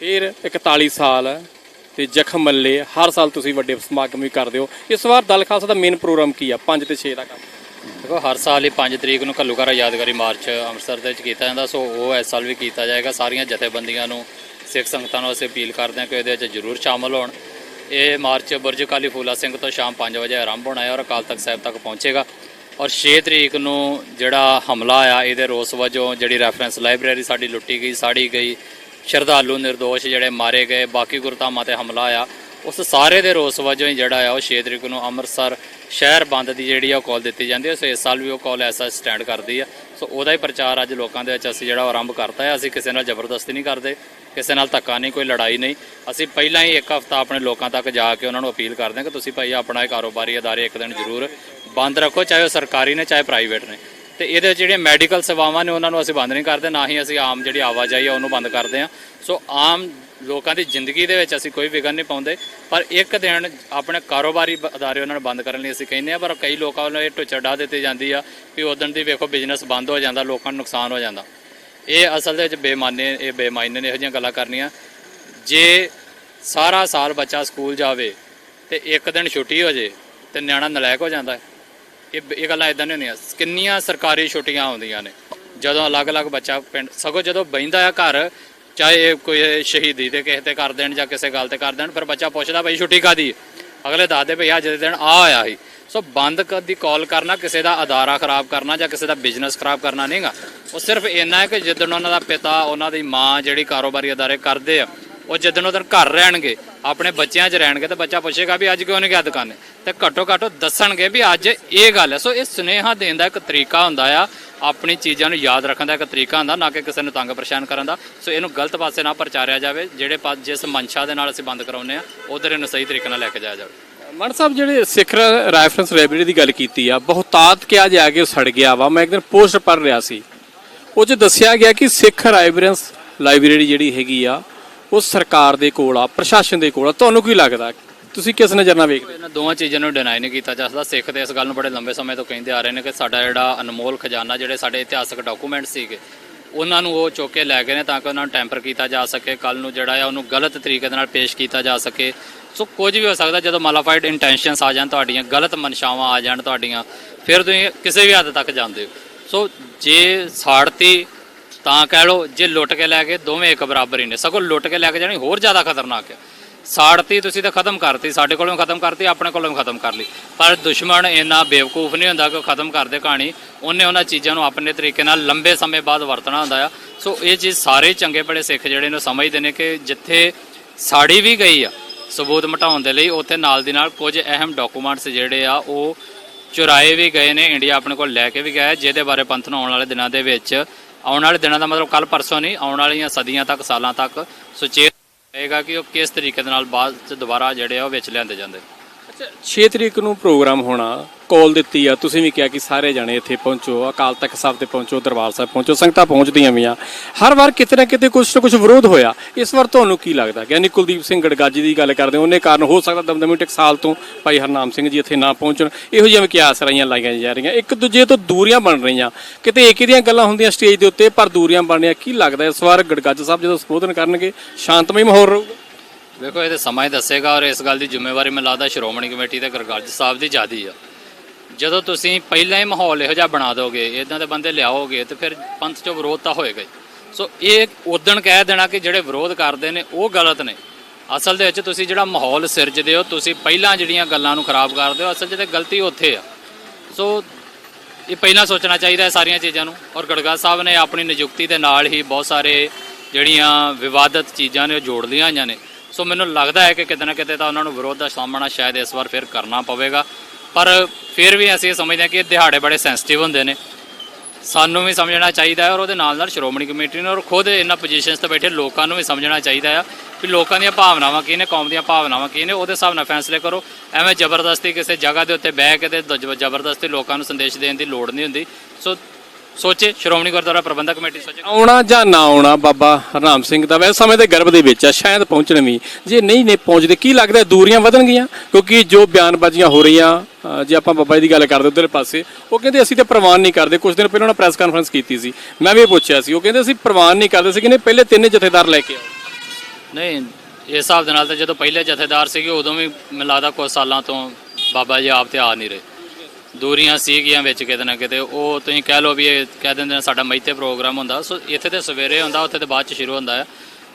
ਫਿਰ 41 ਸਾਲ ਤੇ ਜ਼ਖਮ ਮੱਲੇ। ਹਰ ਸਾਲ ਤੁਸੀਂ ਵੱਡੇ ਸਮਾਗਮ ਵੀ ਕਰਦੇ ਹੋ। ਇਸ ਵਾਰ ਦਲ ਖਾਲਸਾ ਦਾ ਮੇਨ ਪ੍ਰੋਗਰਾਮ ਕੀ ਆ? 5 ਤੇ 6 ਦਾ ਕੰਮ। ਦੇਖੋ, ਹਰ ਸਾਲ ਹੀ 5 ਤਰੀਕ ਨੂੰ ਘੱਲੂਘਾਰਾ ਯਾਦਗਾਰੀ ਮਾਰਚ ਅੰਮ੍ਰਿਤਸਰ ਦੇ ਵਿੱਚ ਕੀਤਾ ਜਾਂਦਾ, ਸੋ ਉਹ ਇਸ ਸਾਲ ਵੀ ਕੀਤਾ ਜਾਏਗਾ। ਸਾਰੀਆਂ ਜਥੇਬੰਦੀਆਂ ਨੂੰ, ਸਿੱਖ ਸੰਗਤਾਂ ਨੂੰ ਅਸੀਂ ਅਪੀਲ ਕਰਦੇ ਹਾਂ ਕਿ ਇਹਦੇ ਵਿੱਚ ਜ਼ਰੂਰ ਸ਼ਾਮਲ ਹੋਣ। ਇਹ ਮਾਰਚ ਬੁਰਜ ਕਾਲੀ ਫੂਲਾ ਸਿੰਘ ਤੋਂ ਸ਼ਾਮ 5 ਵਜੇ ਆਰੰਭ ਹੋਣਾ ਹੈ ਔਰ ਅਕਾਲ ਤਖਤ ਸਾਹਿਬ ਤੱਕ ਪਹੁੰਚੇਗਾ। ਔਰ 6 ਤਰੀਕ ਨੂੰ ਜਿਹੜਾ ਹਮਲਾ ਆ ਇਹਦੇ ਰੋਸ ਵਜੋਂ ਜਿਹੜੀ ਰੈਫਰੈਂਸ ਲਾਇਬ੍ਰੇਰੀ ਸਾਡੀ ਲੁੱਟੀ ਗਈ, ਸਾੜੀ ਗਈ, ਸ਼ਰਧਾਲੂ ਨਿਰਦੋਸ਼ ਜਿਹੜੇ ਮਾਰੇ ਗਏ, ਬਾਕੀ ਗੁਰਧਾਮਾਂ ਤੇ ਹਮਲਾ ਆ ਉਸ ਸਾਰੇ ਦੇ ਰੋਸ ਵਜੋਂ ਹੀ ਜਿਹੜਾ ਆ, ਉਹ 6 ਤਰੀਕ ਨੂੰ ਅੰਮ੍ਰਿਤਸਰ ਸ਼ਹਿਰ ਬੰਦ ਦੀ ਜਿਹੜੀ ਆ ਉਹ ਕਾਲ ਦਿੱਤੀ ਜਾਂਦੀ ਹੈ ਸੋ ਇਸ ਸਾਲ ਵੀ ਉਹ ਕਾਲ ਐਸਾ ਸਟੈਂਡ ਕਰਦੀ ਆ। ਸੋ ਉਹਦਾ ਹੀ ਪ੍ਰਚਾਰ ਅੱਜ ਲੋਕਾਂ ਦੇ ਵਿੱਚ ਅਸੀਂ ਜਿਹੜਾ ਉਹ ਆਰੰਭ ਕਰਤਾ ਹੈ, ਅਸੀਂ ਕਿਸੇ ਨਾਲ ਜ਼ਬਰਦਸਤੀ ਨਹੀਂ ਕਰਦੇ, ਕਿਸੇ ਨਾਲ ਧੱਕਾ ਨਹੀਂ, ਕੋਈ ਲੜਾਈ ਨਹੀਂ। ਅਸੀਂ ਪਹਿਲਾਂ ਹੀ ਇੱਕ ਹਫ਼ਤਾ ਆਪਣੇ ਲੋਕਾਂ ਤੱਕ ਜਾ ਕੇ ਉਹਨਾਂ ਨੂੰ ਅਪੀਲ ਕਰਦੇ ਹਾਂ ਕਿ ਤੁਸੀਂ ਭਾਈ ਆਪਣਾ ਇਹ ਕਾਰੋਬਾਰੀ ਅਦਾਰੇ ਇੱਕ ਦਿਨ ਜ਼ਰੂਰ ਬੰਦ ਰੱਖੋ, ਚਾਹੇ ਉਹ ਸਰਕਾਰੀ ਨੇ, ਚਾਹੇ ਪ੍ਰਾਈਵੇਟ ਨੇ। ਤੇ ਇਹਦੇ ਵਿੱਚ ਜਿਹੜੀਆਂ ਮੈਡੀਕਲ ਸੇਵਾਵਾਂ ਨੇ, ਉਹਨਾਂ ਨੂੰ ਅਸੀਂ ਬੰਦ ਨਹੀਂ ਕਰਦੇ, ਨਾ ਹੀ ਅਸੀਂ ਆਮ ਜਿਹੜੀ ਆਵਾਜਾਈ ਆ, ਉਹਨੂੰ ਬੰਦ ਕਰਦੇ ਹਾਂ। ਸੋ ਆਮ ਲੋਕਾਂ ਦੀ ਜ਼ਿੰਦਗੀ ਦੇ ਵਿੱਚ ਅਸੀਂ ਕੋਈ ਵਿਘਨ ਨਹੀਂ ਪਾਉਂਦੇ, ਪਰ ਇੱਕ ਦਿਨ ਆਪਣੇ ਕਾਰੋਬਾਰੀ ਅਦਾਰੇ ਉਹਨਾਂ ਨੂੰ ਬੰਦ ਕਰਨ ਲਈ ਅਸੀਂ ਕਹਿੰਦੇ ਆ ਪਰ ਕਈ ਲੋਕਾਂ ਵੱਲੋਂ ਇਹ ਟੁੱਚੜਾ ਦਿੱਤੀ ਜਾਂਦੀ ਆ ਕਿ ਉਦੋਂ ਦੀ ਵੇਖੋ ਬਿਜ਼ਨਸ ਬੰਦ ਹੋ ਜਾਂਦਾ, ਲੋਕਾਂ ਨੂੰ ਨੁਕਸਾਨ ਹੋ ਜਾਂਦਾ। ਇਹ ਅਸਲ ਦੇ ਵਿੱਚ ਬੇਮਾਨੇ, ਇਹ ਬੇਮਾਇਨੇ ਨੇ ਇਹੋ ਜਿਹੀਆਂ ਗੱਲਾਂ ਕਰਨੀਆਂ। ਜੇ ਸਾਰਾ ਸਾਲ ਬੱਚਾ ਸਕੂਲ ਜਾਵੇ ਤੇ ਇੱਕ ਦਿਨ ਛੁੱਟੀ ਹੋ ਜੇ ਤੇ ਨਿਆਣਾ ਨਲਾਇਕ ਹੋ ਜਾਂਦਾ ਹੈ। ਇਹ ਇਹ ਗੱਲਾਂ ਇਦਾਂ ਨਹੀਂ ਹੁੰਦੀਆਂ। ਕਿੰਨੀਆਂ ਸਰਕਾਰੀ ਛੁੱਟੀਆਂ ਆਉਂਦੀਆਂ ਨੇ। ਜਦੋਂ ਅਲੱਗ-ਅਲੱਗ ਬੱਚਾ ਪਿੰਡ ਸਗੋਂ ਜਦੋਂ ਬੈਂਦਾ ਆ ਘਰ ਚਾਹੇ ਇਹ ਕੋਈ ਸ਼ਹੀਦੀ ਦੇ ਕਿਸੇ ਤੇ ਕਰ ਦੇਣ ਜਾਂ ਕਿਸੇ ਗੱਲ ਤੇ ਕਰ ਦੇਣ ਫਿਰ ਬੱਚਾ ਪੁੱਛਦਾ ਭਈ ਛੁੱਟੀ ਕਾਦੀ ਹੈ? ਅਗਲੇ ਦੱਸਦੇ ਭਈ ਅੱਜ ਦੇ ਦਿਨ ਆ ਆਇਆ ਸੀ। ਸੋ ਬੰਦ ਕਦੀ ਕਾਲ ਕਰਨਾ, ਕਿਸੇ ਦਾ ਅਦਾਰਾ ਖਰਾਬ ਕਰਨਾ ਜਾਂ ਕਿਸੇ ਦਾ ਬਿਜ਼ਨਸ ਖਰਾਬ ਕਰਨਾ ਨਹੀਂਗਾ। ਉਹ ਸਿਰਫ ਇੰਨਾ ਹੈ ਕਿ ਜਿੱਦਣ ਉਹਨਾਂ ਦਾ ਪਿਤਾ, ਉਹਨਾਂ ਦੀ ਮਾਂ ਜਿਹੜੀ ਕਾਰੋਬਾਰੀ ਅਦਾਰੇ ਕਰਦੇ ਆ, ਉਹ ਜਿੱਦਣ ਉਹ ਘਰ ਰਹਿਣਗੇ, ਆਪਣੇ ਬੱਚਿਆਂ 'ਚ ਰਹਿਣਗੇ ਤੇ ਬੱਚਾ ਪੁੱਛੇਗਾ ਵੀ ਅੱਜ ਕਿਉਂ ਨਹੀਂ ਗਿਆ ਦੁਕਾਨੇ? ਤੇ ਘੱਟੋ ਘੱਟ ਉਹ ਦੱਸਣਗੇ ਵੀ ਅੱਜ ਇਹ ਗੱਲ ਹੈ। ਸੋ ਇਹ ਸੁਨੇਹਾ ਦੇਣ ਦਾ ਇੱਕ ਤਰੀਕਾ ਹੁੰਦਾ ਆ ਆਪਣੀ ਚੀਜ਼ਾਂ ਨੂੰ ਯਾਦ ਰੱਖਣ ਦਾ ਇੱਕ ਤਰੀਕਾ ਹੁੰਦਾ, ਨਾ ਕਿ ਕਿਸੇ ਨੂੰ ਤੰਗ ਪਰੇਸ਼ਾਨ ਕਰਨ ਦਾ। ਸੋ ਇਹਨੂੰ ਗਲਤ ਪਾਸੇ ਨਾ ਪ੍ਰਚਾਰਿਆ ਜਾਵੇ, ਜਿਹੜੇ ਪਾ, ਜਿਸ ਮਨਸ਼ਾ ਦੇ ਨਾਲ ਅਸੀਂ ਬੰਦ ਕਰਾਉਂਦੇ ਆ ਉਧਰ ਇਹਨੂੰ ਸਹੀ ਤਰੀਕੇ ਨਾਲ ਲੈ ਕੇ ਜਾਇਆ ਜਾਵੇ। ਮਨ ਸਾਹਿਬ, ਜਿਹੜੇ ਸਿੱਖ ਰੈਫਰੈਂਸ ਲਾਇਬ੍ਰੇਰੀ ਦੀ ਗੱਲ ਕੀਤੀ ਆ, ਬਹੁਤਾਤ ਕਿਹਾ ਜਾ ਕੇ ਉਹ ਸੜ ਗਿਆ ਵਾ। ਮੈਂ ਇੱਕ ਦਿਨ ਪੋਸਟ ਪੜ੍ਹ ਰਿਹਾ ਸੀ। ਉਹ 'ਚ ਦੱਸਿਆ ਗਿਆ ਕਿ ਸਿੱਖ ਰੈਫਰੈਂਸ ਲਾਇਬ੍ਰੇਰੀ ਜਿਹੜੀ ਹੈਗੀ ਆ, ਉਹ ਸਰਕਾਰ ਦੇ ਕੋਲ ਆ, ਪ੍ਰਸ਼ਾਸਨ ਦੇ ਕੋਲ ਆ। ਤੁਹਾਨੂੰ ਕੀ ਲੱਗਦਾ? ਤੁਸੀਂ ਕਿਸ ਨਜ਼ਰ ਨਾਲ ਵੇਖਦੇ? ਇਹਨਾਂ ਦੋਵਾਂ ਚੀਜ਼ਾਂ ਨੂੰ ਡਿਨਾਈ ਨਹੀਂ ਕੀਤਾ ਜਾ ਸਕਦਾ। ਸਿੱਖ ਤੇ ਇਸ ਗੱਲ ਨੂੰ ਬੜੇ ਲੰਬੇ ਸਮੇਂ ਤੋਂ ਕਹਿੰਦੇ ਆ ਰਹੇ ਨੇ ਕਿ ਸਾਡਾ ਜਿਹੜਾ ਅਨਮੋਲ ਖਜ਼ਾਨਾ, ਜਿਹੜੇ ਸਾਡੇ ਇਤਿਹਾਸਕ ਡਾਕੂਮੈਂਟ ਸੀਗੇ, ਉਹਨਾਂ ਨੂੰ ਉਹ ਚੁੱਕ ਕੇ ਲੈ ਗਏ ਨੇ ਤਾਂ ਕਿ ਉਹਨਾਂ ਨੂੰ ਟੈਂਪਰ ਕੀਤਾ ਜਾ ਸਕੇ। ਕੱਲ ਨੂੰ ਜਿਹੜਾ ਆ, ਉਹਨੂੰ ਗਲਤ ਤਰੀਕੇ ਦੇ ਨਾਲ ਪੇਸ਼ ਕੀਤਾ ਜਾ ਸਕੇ। ਸੋ ਕੁਝ ਵੀ ਹੋ ਸਕਦਾ ਜਦੋਂ ਮਾਲਾਫਾਈਡ ਇੰਟੈਂਸ਼ਨਸ ਆ ਜਾਣ ਤੁਹਾਡੀਆਂ, ਗਲਤ ਮਨਸ਼ਾਵਾਂ ਆ ਜਾਣ ਤੁਹਾਡੀਆਂ, ਫਿਰ ਤੁਸੀਂ ਕਿਸੇ ਵੀ ਹੱਦ ਤੱਕ ਜਾਂਦੇ ਹੋ। ਸੋ ਜੇ ਸਾੜਤੀ ਤਾਂ ਕਹਿ ਲਓ, ਜੇ ਲੁੱਟ ਕੇ ਲੈ ਕੇ ਦੋਵੇਂ ਇੱਕ ਬਰਾਬਰ ਹੀ ਨੇ। ਸਗੋਂ ਲੁੱਟ ਕੇ ਲੈ ਕੇ ਜਾਣੀ ਹੋਰ ਜ਼ਿਆਦਾ ਖਤਰਨਾਕ ਹੈ। ਸਾੜਤੀ, ਤੁਸੀਂ ਤਾਂ ਖਤਮ ਕਰਤੀ, ਸਾਡੇ ਕੋਲੋਂ ਖਤਮ ਕਰਤੀ, ਆਪਣੇ ਕੋਲੋਂ ਵੀ ਖਤਮ ਕਰ ਲਈ। ਪਰ ਦੁਸ਼ਮਣ ਇੰਨਾ ਬੇਵਕੂਫ ਨਹੀਂ ਹੁੰਦਾ ਕਿ ਉਹ ਖਤਮ ਕਰ ਦੇ ਕਹਾਣੀ। ਉਹਨੇ ਉਹਨਾਂ ਚੀਜ਼ਾਂ ਨੂੰ ਆਪਣੇ ਤਰੀਕੇ ਨਾਲ ਲੰਬੇ ਸਮੇਂ ਬਾਅਦ ਵਰਤਣਾ ਹੁੰਦਾ ਆ। ਸੋ ਇਹ ਚੀਜ਼ ਸਾਰੇ ਚੰਗੇ ਬੜੇ ਸਿੱਖ ਜਿਹੜੇ ਨੇ ਸਮਝਦੇ ਨੇ ਕਿ ਜਿੱਥੇ ਸਾੜੀ ਵੀ ਗਈ ਆ, ਸਬੂਤ ਮਟਾਉਣ ਦੇ ਲਈ, ਉੱਥੇ ਨਾਲ ਦੀ ਨਾਲ ਕੁਝ ਅਹਿਮ ਡਾਕੂਮੈਂਟਸ ਜਿਹੜੇ ਆ, ਉਹ ਚੁਰਾਏ ਵੀ ਗਏ ਨੇ। ਇੰਡੀਆ ਆਪਣੇ ਕੋਲ ਲੈ ਕੇ ਵੀ ਗਿਆ ਜਿਹਦੇ ਬਾਰੇ ਪੰਥ ਨੂੰ ਆਉਣ ਵਾਲੇ ਦਿਨਾਂ ਦੇ ਵਿੱਚ, ਆਉਣ ਵਾਲੇ ਦਿਨਾਂ ਦਾ ਮਤਲਬ ਕੱਲ ਪਰਸੋਂ ਨਹੀਂ, ਆਉਣ ਵਾਲੀਆਂ ਸਦੀਆਂ ਤੱਕ, ਸਾਲਾਂ ਤੱਕ ਸੁਚੇਤ ਰਹੇਗਾ ਕਿ ਉਹ ਕਿਸ ਤਰੀਕੇ ਦੇ ਨਾਲ ਬਾਅਦ ਚ ਦੁਬਾਰਾ ਜਿਹੜੇ ਆ ਉਹ ਵਿੱਚ ਲਿਆਂਦੇ ਜਾਂਦੇ। ਅੱਛਾ 6 ਤਰੀਕ ਨੂੰ ਪ੍ਰੋਗਰਾਮ ਹੋਣਾ। ਕਾਲ ਦਿੱਤੀ ਆ। ਤੁਸੀਂ ਵੀ ਕਿਹਾ ਕਿ ਸਾਰੇ ਜਾਣੇ ਇੱਥੇ ਪਹੁੰਚੋ ਅਕਾਲ ਤਖਤ ਸਾਹਿਬ ਤੇ ਪਹੁੰਚੋ ਦਰਬਾਰ ਸਾਹਿਬ ਪਹੁੰਚੋ ਸੰਗਤਾਂ ਪਹੁੰਚਦੀਆਂ ਵੀ ਆ। ਹਰ ਵਾਰ ਕਿਤੇ ਨਾ ਕਿਤੇ ਕੁਝ ਨਾ ਕੁਝ ਵਿਰੋਧ ਹੋਇਆ। ਇਸ ਵਾਰ ਤੁਹਾਨੂੰ ਕੀ ਲੱਗਦਾ? ਗਿਆਨੀ ਕੁਲਦੀਪ ਸਿੰਘ ਗੜਗਾਜੀ ਦੀ ਗੱਲ ਕਰਦੇ ਹਾਂ, ਉਹਨੇ ਕਾਰਨ ਹੋ ਸਕਦਾ ਦਮਦਮੀ ਟਕਸਾਲ ਤੋਂ ਭਾਈ ਹਰਨਾਮ ਸਿੰਘ ਜੀ ਇੱਥੇ ਨਾ ਪਹੁੰਚਣ। ਇਹੋ ਜਿਹੀਆਂ ਕਿਆਸ ਰਾਈਆਂ ਲਾਈਆਂ ਜਾ ਰਹੀਆਂ। ਇੱਕ ਦੂਜੇ ਤੋਂ ਦੂਰੀਆਂ ਬਣ ਰਹੀਆਂ। ਕਿਤੇ ਇੱਕ ਦੀਆਂ ਗੱਲਾਂ ਹੁੰਦੀਆਂ ਸਟੇਜ ਦੇ ਉੱਤੇ ਪਰ ਦੂਰੀਆਂ ਬਣ ਰਹੀਆਂ ਕੀ ਲੱਗਦਾ ਇਸ ਵਾਰ ਗੜਗਾਜ ਸਾਹਿਬ ਜਦੋਂ ਸੰਬੋਧਨ ਕਰਨਗੇ ਸ਼ਾਂਤਮਈ ਮਾਹੌਲ ਰਹੂਗਾ ਦੇਖੋ ਇਹ ਤੇ ਸਮਾਂ ਹੀ ਦੱਸੇਗਾ ਔਰ ਇਸ ਗੱਲ ਦੀ ਜ਼ਿੰਮੇਵਾਰੀ ਮੈਨੂੰ ਲੱਗਦਾ ਸ਼੍ਰੋਮਣੀ ਕਮੇਟੀ ਤੇ ਗਰਗੱਜ ਸਾਹਿਬ ਦੀ ਜ਼ਿਆਦੀ ਆ। ਜਦੋਂ ਤੁਸੀਂ ਪਹਿਲਾਂ ਹੀ ਮਾਹੌਲ ਇਹੋ ਜਿਹਾ ਬਣਾ ਦੋਗੇ ਇਦਾਂ ਦੇ ਬੰਦੇ ਲਿਆਓਗੇ ਤੇ ਫਿਰ ਪੰਥ 'ਚੋਂ ਵਿਰੋਧ ਤਾਂ ਹੋਏਗਾ ਹੀ। ਸੋ ਇਹ ਉਦਣ ਕਹਿ ਦੇਣਾ ਕਿ ਜਿਹੜੇ ਵਿਰੋਧ ਕਰਦੇ ਨੇ, ਉਹ ਗਲਤ ਨੇ। ਅਸਲ ਦੇ ਵਿੱਚ ਤੁਸੀਂ ਜਿਹੜਾ ਮਾਹੌਲ ਸਿਰਜਦੇ ਹੋ, ਤੁਸੀਂ ਪਹਿਲਾਂ ਜਿਹੜੀਆਂ ਗੱਲਾਂ ਨੂੰ ਖਰਾਬ ਕਰਦੇ ਹੋ, ਅਸਲ 'ਚ ਤੇ ਗਲਤੀ ਉੱਥੇ ਆ। ਸੋ ਇਹ ਪਹਿਲਾਂ ਸੋਚਣਾ ਚਾਹੀਦਾ ਹੈ ਸਾਰੀਆਂ ਚੀਜ਼ਾਂ ਨੂੰ। ਔਰ ਗੜਗਾ ਸਾਹਿਬ ਨੇ ਆਪਣੀ ਨਿਯੁਕਤੀ ਦੇ ਨਾਲ ਹੀ ਬਹੁਤ ਸਾਰੇ ਜਿਹੜੀਆਂ ਵਿਵਾਦਤ ਚੀਜ਼ਾਂ ਨੇ, ਉਹ ਜੋੜ ਲਈਆਂ ਹੋਈਆਂ ਨੇ। ਸੋ ਮੈਨੂੰ ਲੱਗਦਾ ਹੈ ਕਿ ਕਿਤੇ ਨਾ ਕਿਤੇ ਤਾਂ ਉਹਨਾਂ ਨੂੰ ਵਿਰੋਧ ਦਾ ਸਾਹਮਣਾ ਸ਼ਾਇਦ ਇਸ ਵਾਰ ਫਿਰ ਕਰਨਾ ਪਵੇਗਾ। ਪਰ ਫਿਰ ਵੀ ਅਸੀਂ ਇਹ ਸਮਝਦੇ ਹਾਂ ਕਿ ਦਿਹਾੜੇ ਬੜੇ ਸੈਂਸਿਟਿਵ ਹੁੰਦੇ ਨੇ। ਸਾਨੂੰ ਵੀ ਸਮਝਣਾ ਚਾਹੀਦਾ ਹੈ ਔਰ ਉਹਦੇ ਨਾਲ ਨਾਲ ਸ਼੍ਰੋਮਣੀ ਕਮੇਟੀ ਨੂੰ ਔਰ ਖੁਦ ਇਹਨਾਂ ਪੋਜੀਸ਼ਨਸ ਤੇ ਬੈਠੇ ਲੋਕਾਂ ਨੂੰ ਵੀ ਸਮਝਣਾ ਚਾਹੀਦਾ ਆ ਕਿ ਲੋਕਾਂ ਦੀਆਂ ਭਾਵਨਾਵਾਂ ਕੀ ਨੇ, ਕੌਮ ਦੀਆਂ ਭਾਵਨਾਵਾਂ ਕੀ ਨੇ, ਉਹਦੇ ਹਿਸਾਬ ਨਾਲ ਫੈਸਲੇ ਕਰੋ। ਐਵੇਂ ਜ਼ਬਰਦਸਤੀ ਕਿਸੇ ਜਗ੍ਹਾ ਦੇ ਉੱਤੇ ਬਹਿ ਕੇ ਤੇ ਦ- ਜ਼ਬਰਦਸਤੀ ਲੋਕਾਂ ਨੂੰ ਸੰਦੇਸ਼ ਦੇਣ ਦੀ ਲੋੜ ਨਹੀਂ ਹੁੰਦੀ। ਸੋ ਸੋਚੇ, ਸ਼੍ਰੋਮਣੀ ਗੁਰਦੁਆਰਾ ਪ੍ਰਬੰਧਕ ਕਮੇਟੀ ਸੋਚੇ। ਆਉਣਾ ਜਾਂ ਨਾ ਆਉਣਾ ਬਾਬਾ ਹਰਨਾਮ ਸਿੰਘ ਦਾ ਵੈਸੇ ਸਮੇਂ ਦੇ ਗਰਭ ਦੇ ਵਿੱਚ ਆ, ਸ਼ਾਇਦ ਪਹੁੰਚਣ ਵੀ। ਜੇ ਨਹੀਂ ਨੇ ਪਹੁੰਚਦੇ, ਕੀ ਲੱਗਦਾ ਦੂਰੀਆਂ ਵਧਣਗੀਆਂ? ਕਿਉਂਕਿ ਜੋ ਬਿਆਨਬਾਜ਼ੀਆਂ ਹੋ ਰਹੀਆਂ ਜੇ ਆਪਾਂ ਬਾਬਾ ਜੀ ਦੀ ਗੱਲ ਕਰਦੇ ਉਧਰਲੇ ਪਾਸੇ, ਉਹ ਕਹਿੰਦੇ ਅਸੀਂ ਤੇ ਪ੍ਰਵਾਨ ਨਹੀਂ ਕਰਦੇ। ਕੁਝ ਦਿਨ ਪਹਿਲਾਂ ਉਹਨਾਂ ਪ੍ਰੈਸ ਕਾਨਫਰੰਸ ਕੀਤੀ ਸੀ। ਮੈਂ ਵੀ ਪੁੱਛਿਆ ਸੀ। ਉਹ ਕਹਿੰਦੇ ਅਸੀਂ ਪ੍ਰਵਾਨ ਨਹੀਂ ਕਰਦੇ ਸੀ ਕਹਿੰਦੇ ਪਹਿਲੇ ਤਿੰਨ ਜਥੇਦਾਰ ਲੈ ਕੇ ਆਓ। ਨਹੀਂ, ਇਸ ਹਿਸਾਬ ਦੇ ਨਾਲ ਤਾਂ ਜਦੋਂ ਪਹਿਲੇ ਜਥੇਦਾਰ ਸੀਗੇ, ਉਦੋਂ ਵੀ ਮੈਨੂੰ ਲੱਗਦਾ ਕੁਝ ਸਾਲਾਂ ਤੋਂ ਬਾਬਾ ਜੀ ਆਪ ਤੇ ਆ ਨਹੀਂ ਰਹੇ। ਦੂਰੀਆਂ ਸੀਗੀਆਂ ਵਿੱਚ ਕਿਤੇ ਨਾ ਕਿਤੇ। ਉਹ ਤੁਸੀਂ ਕਹਿ ਲਓ ਵੀ ਇਹ ਕਹਿ ਦਿੰਦੇ ਨੇ ਸਾਡਾ ਮਈ ਪ੍ਰੋਗਰਾਮ ਹੁੰਦਾ। ਸੋ ਇੱਥੇ ਤੇ ਸਵੇਰੇ ਹੁੰਦਾ, ਉੱਥੇ ਤੇ ਬਾਅਦ ਚ ਸ਼ੁਰੂ ਹੁੰਦਾ ਹੈ।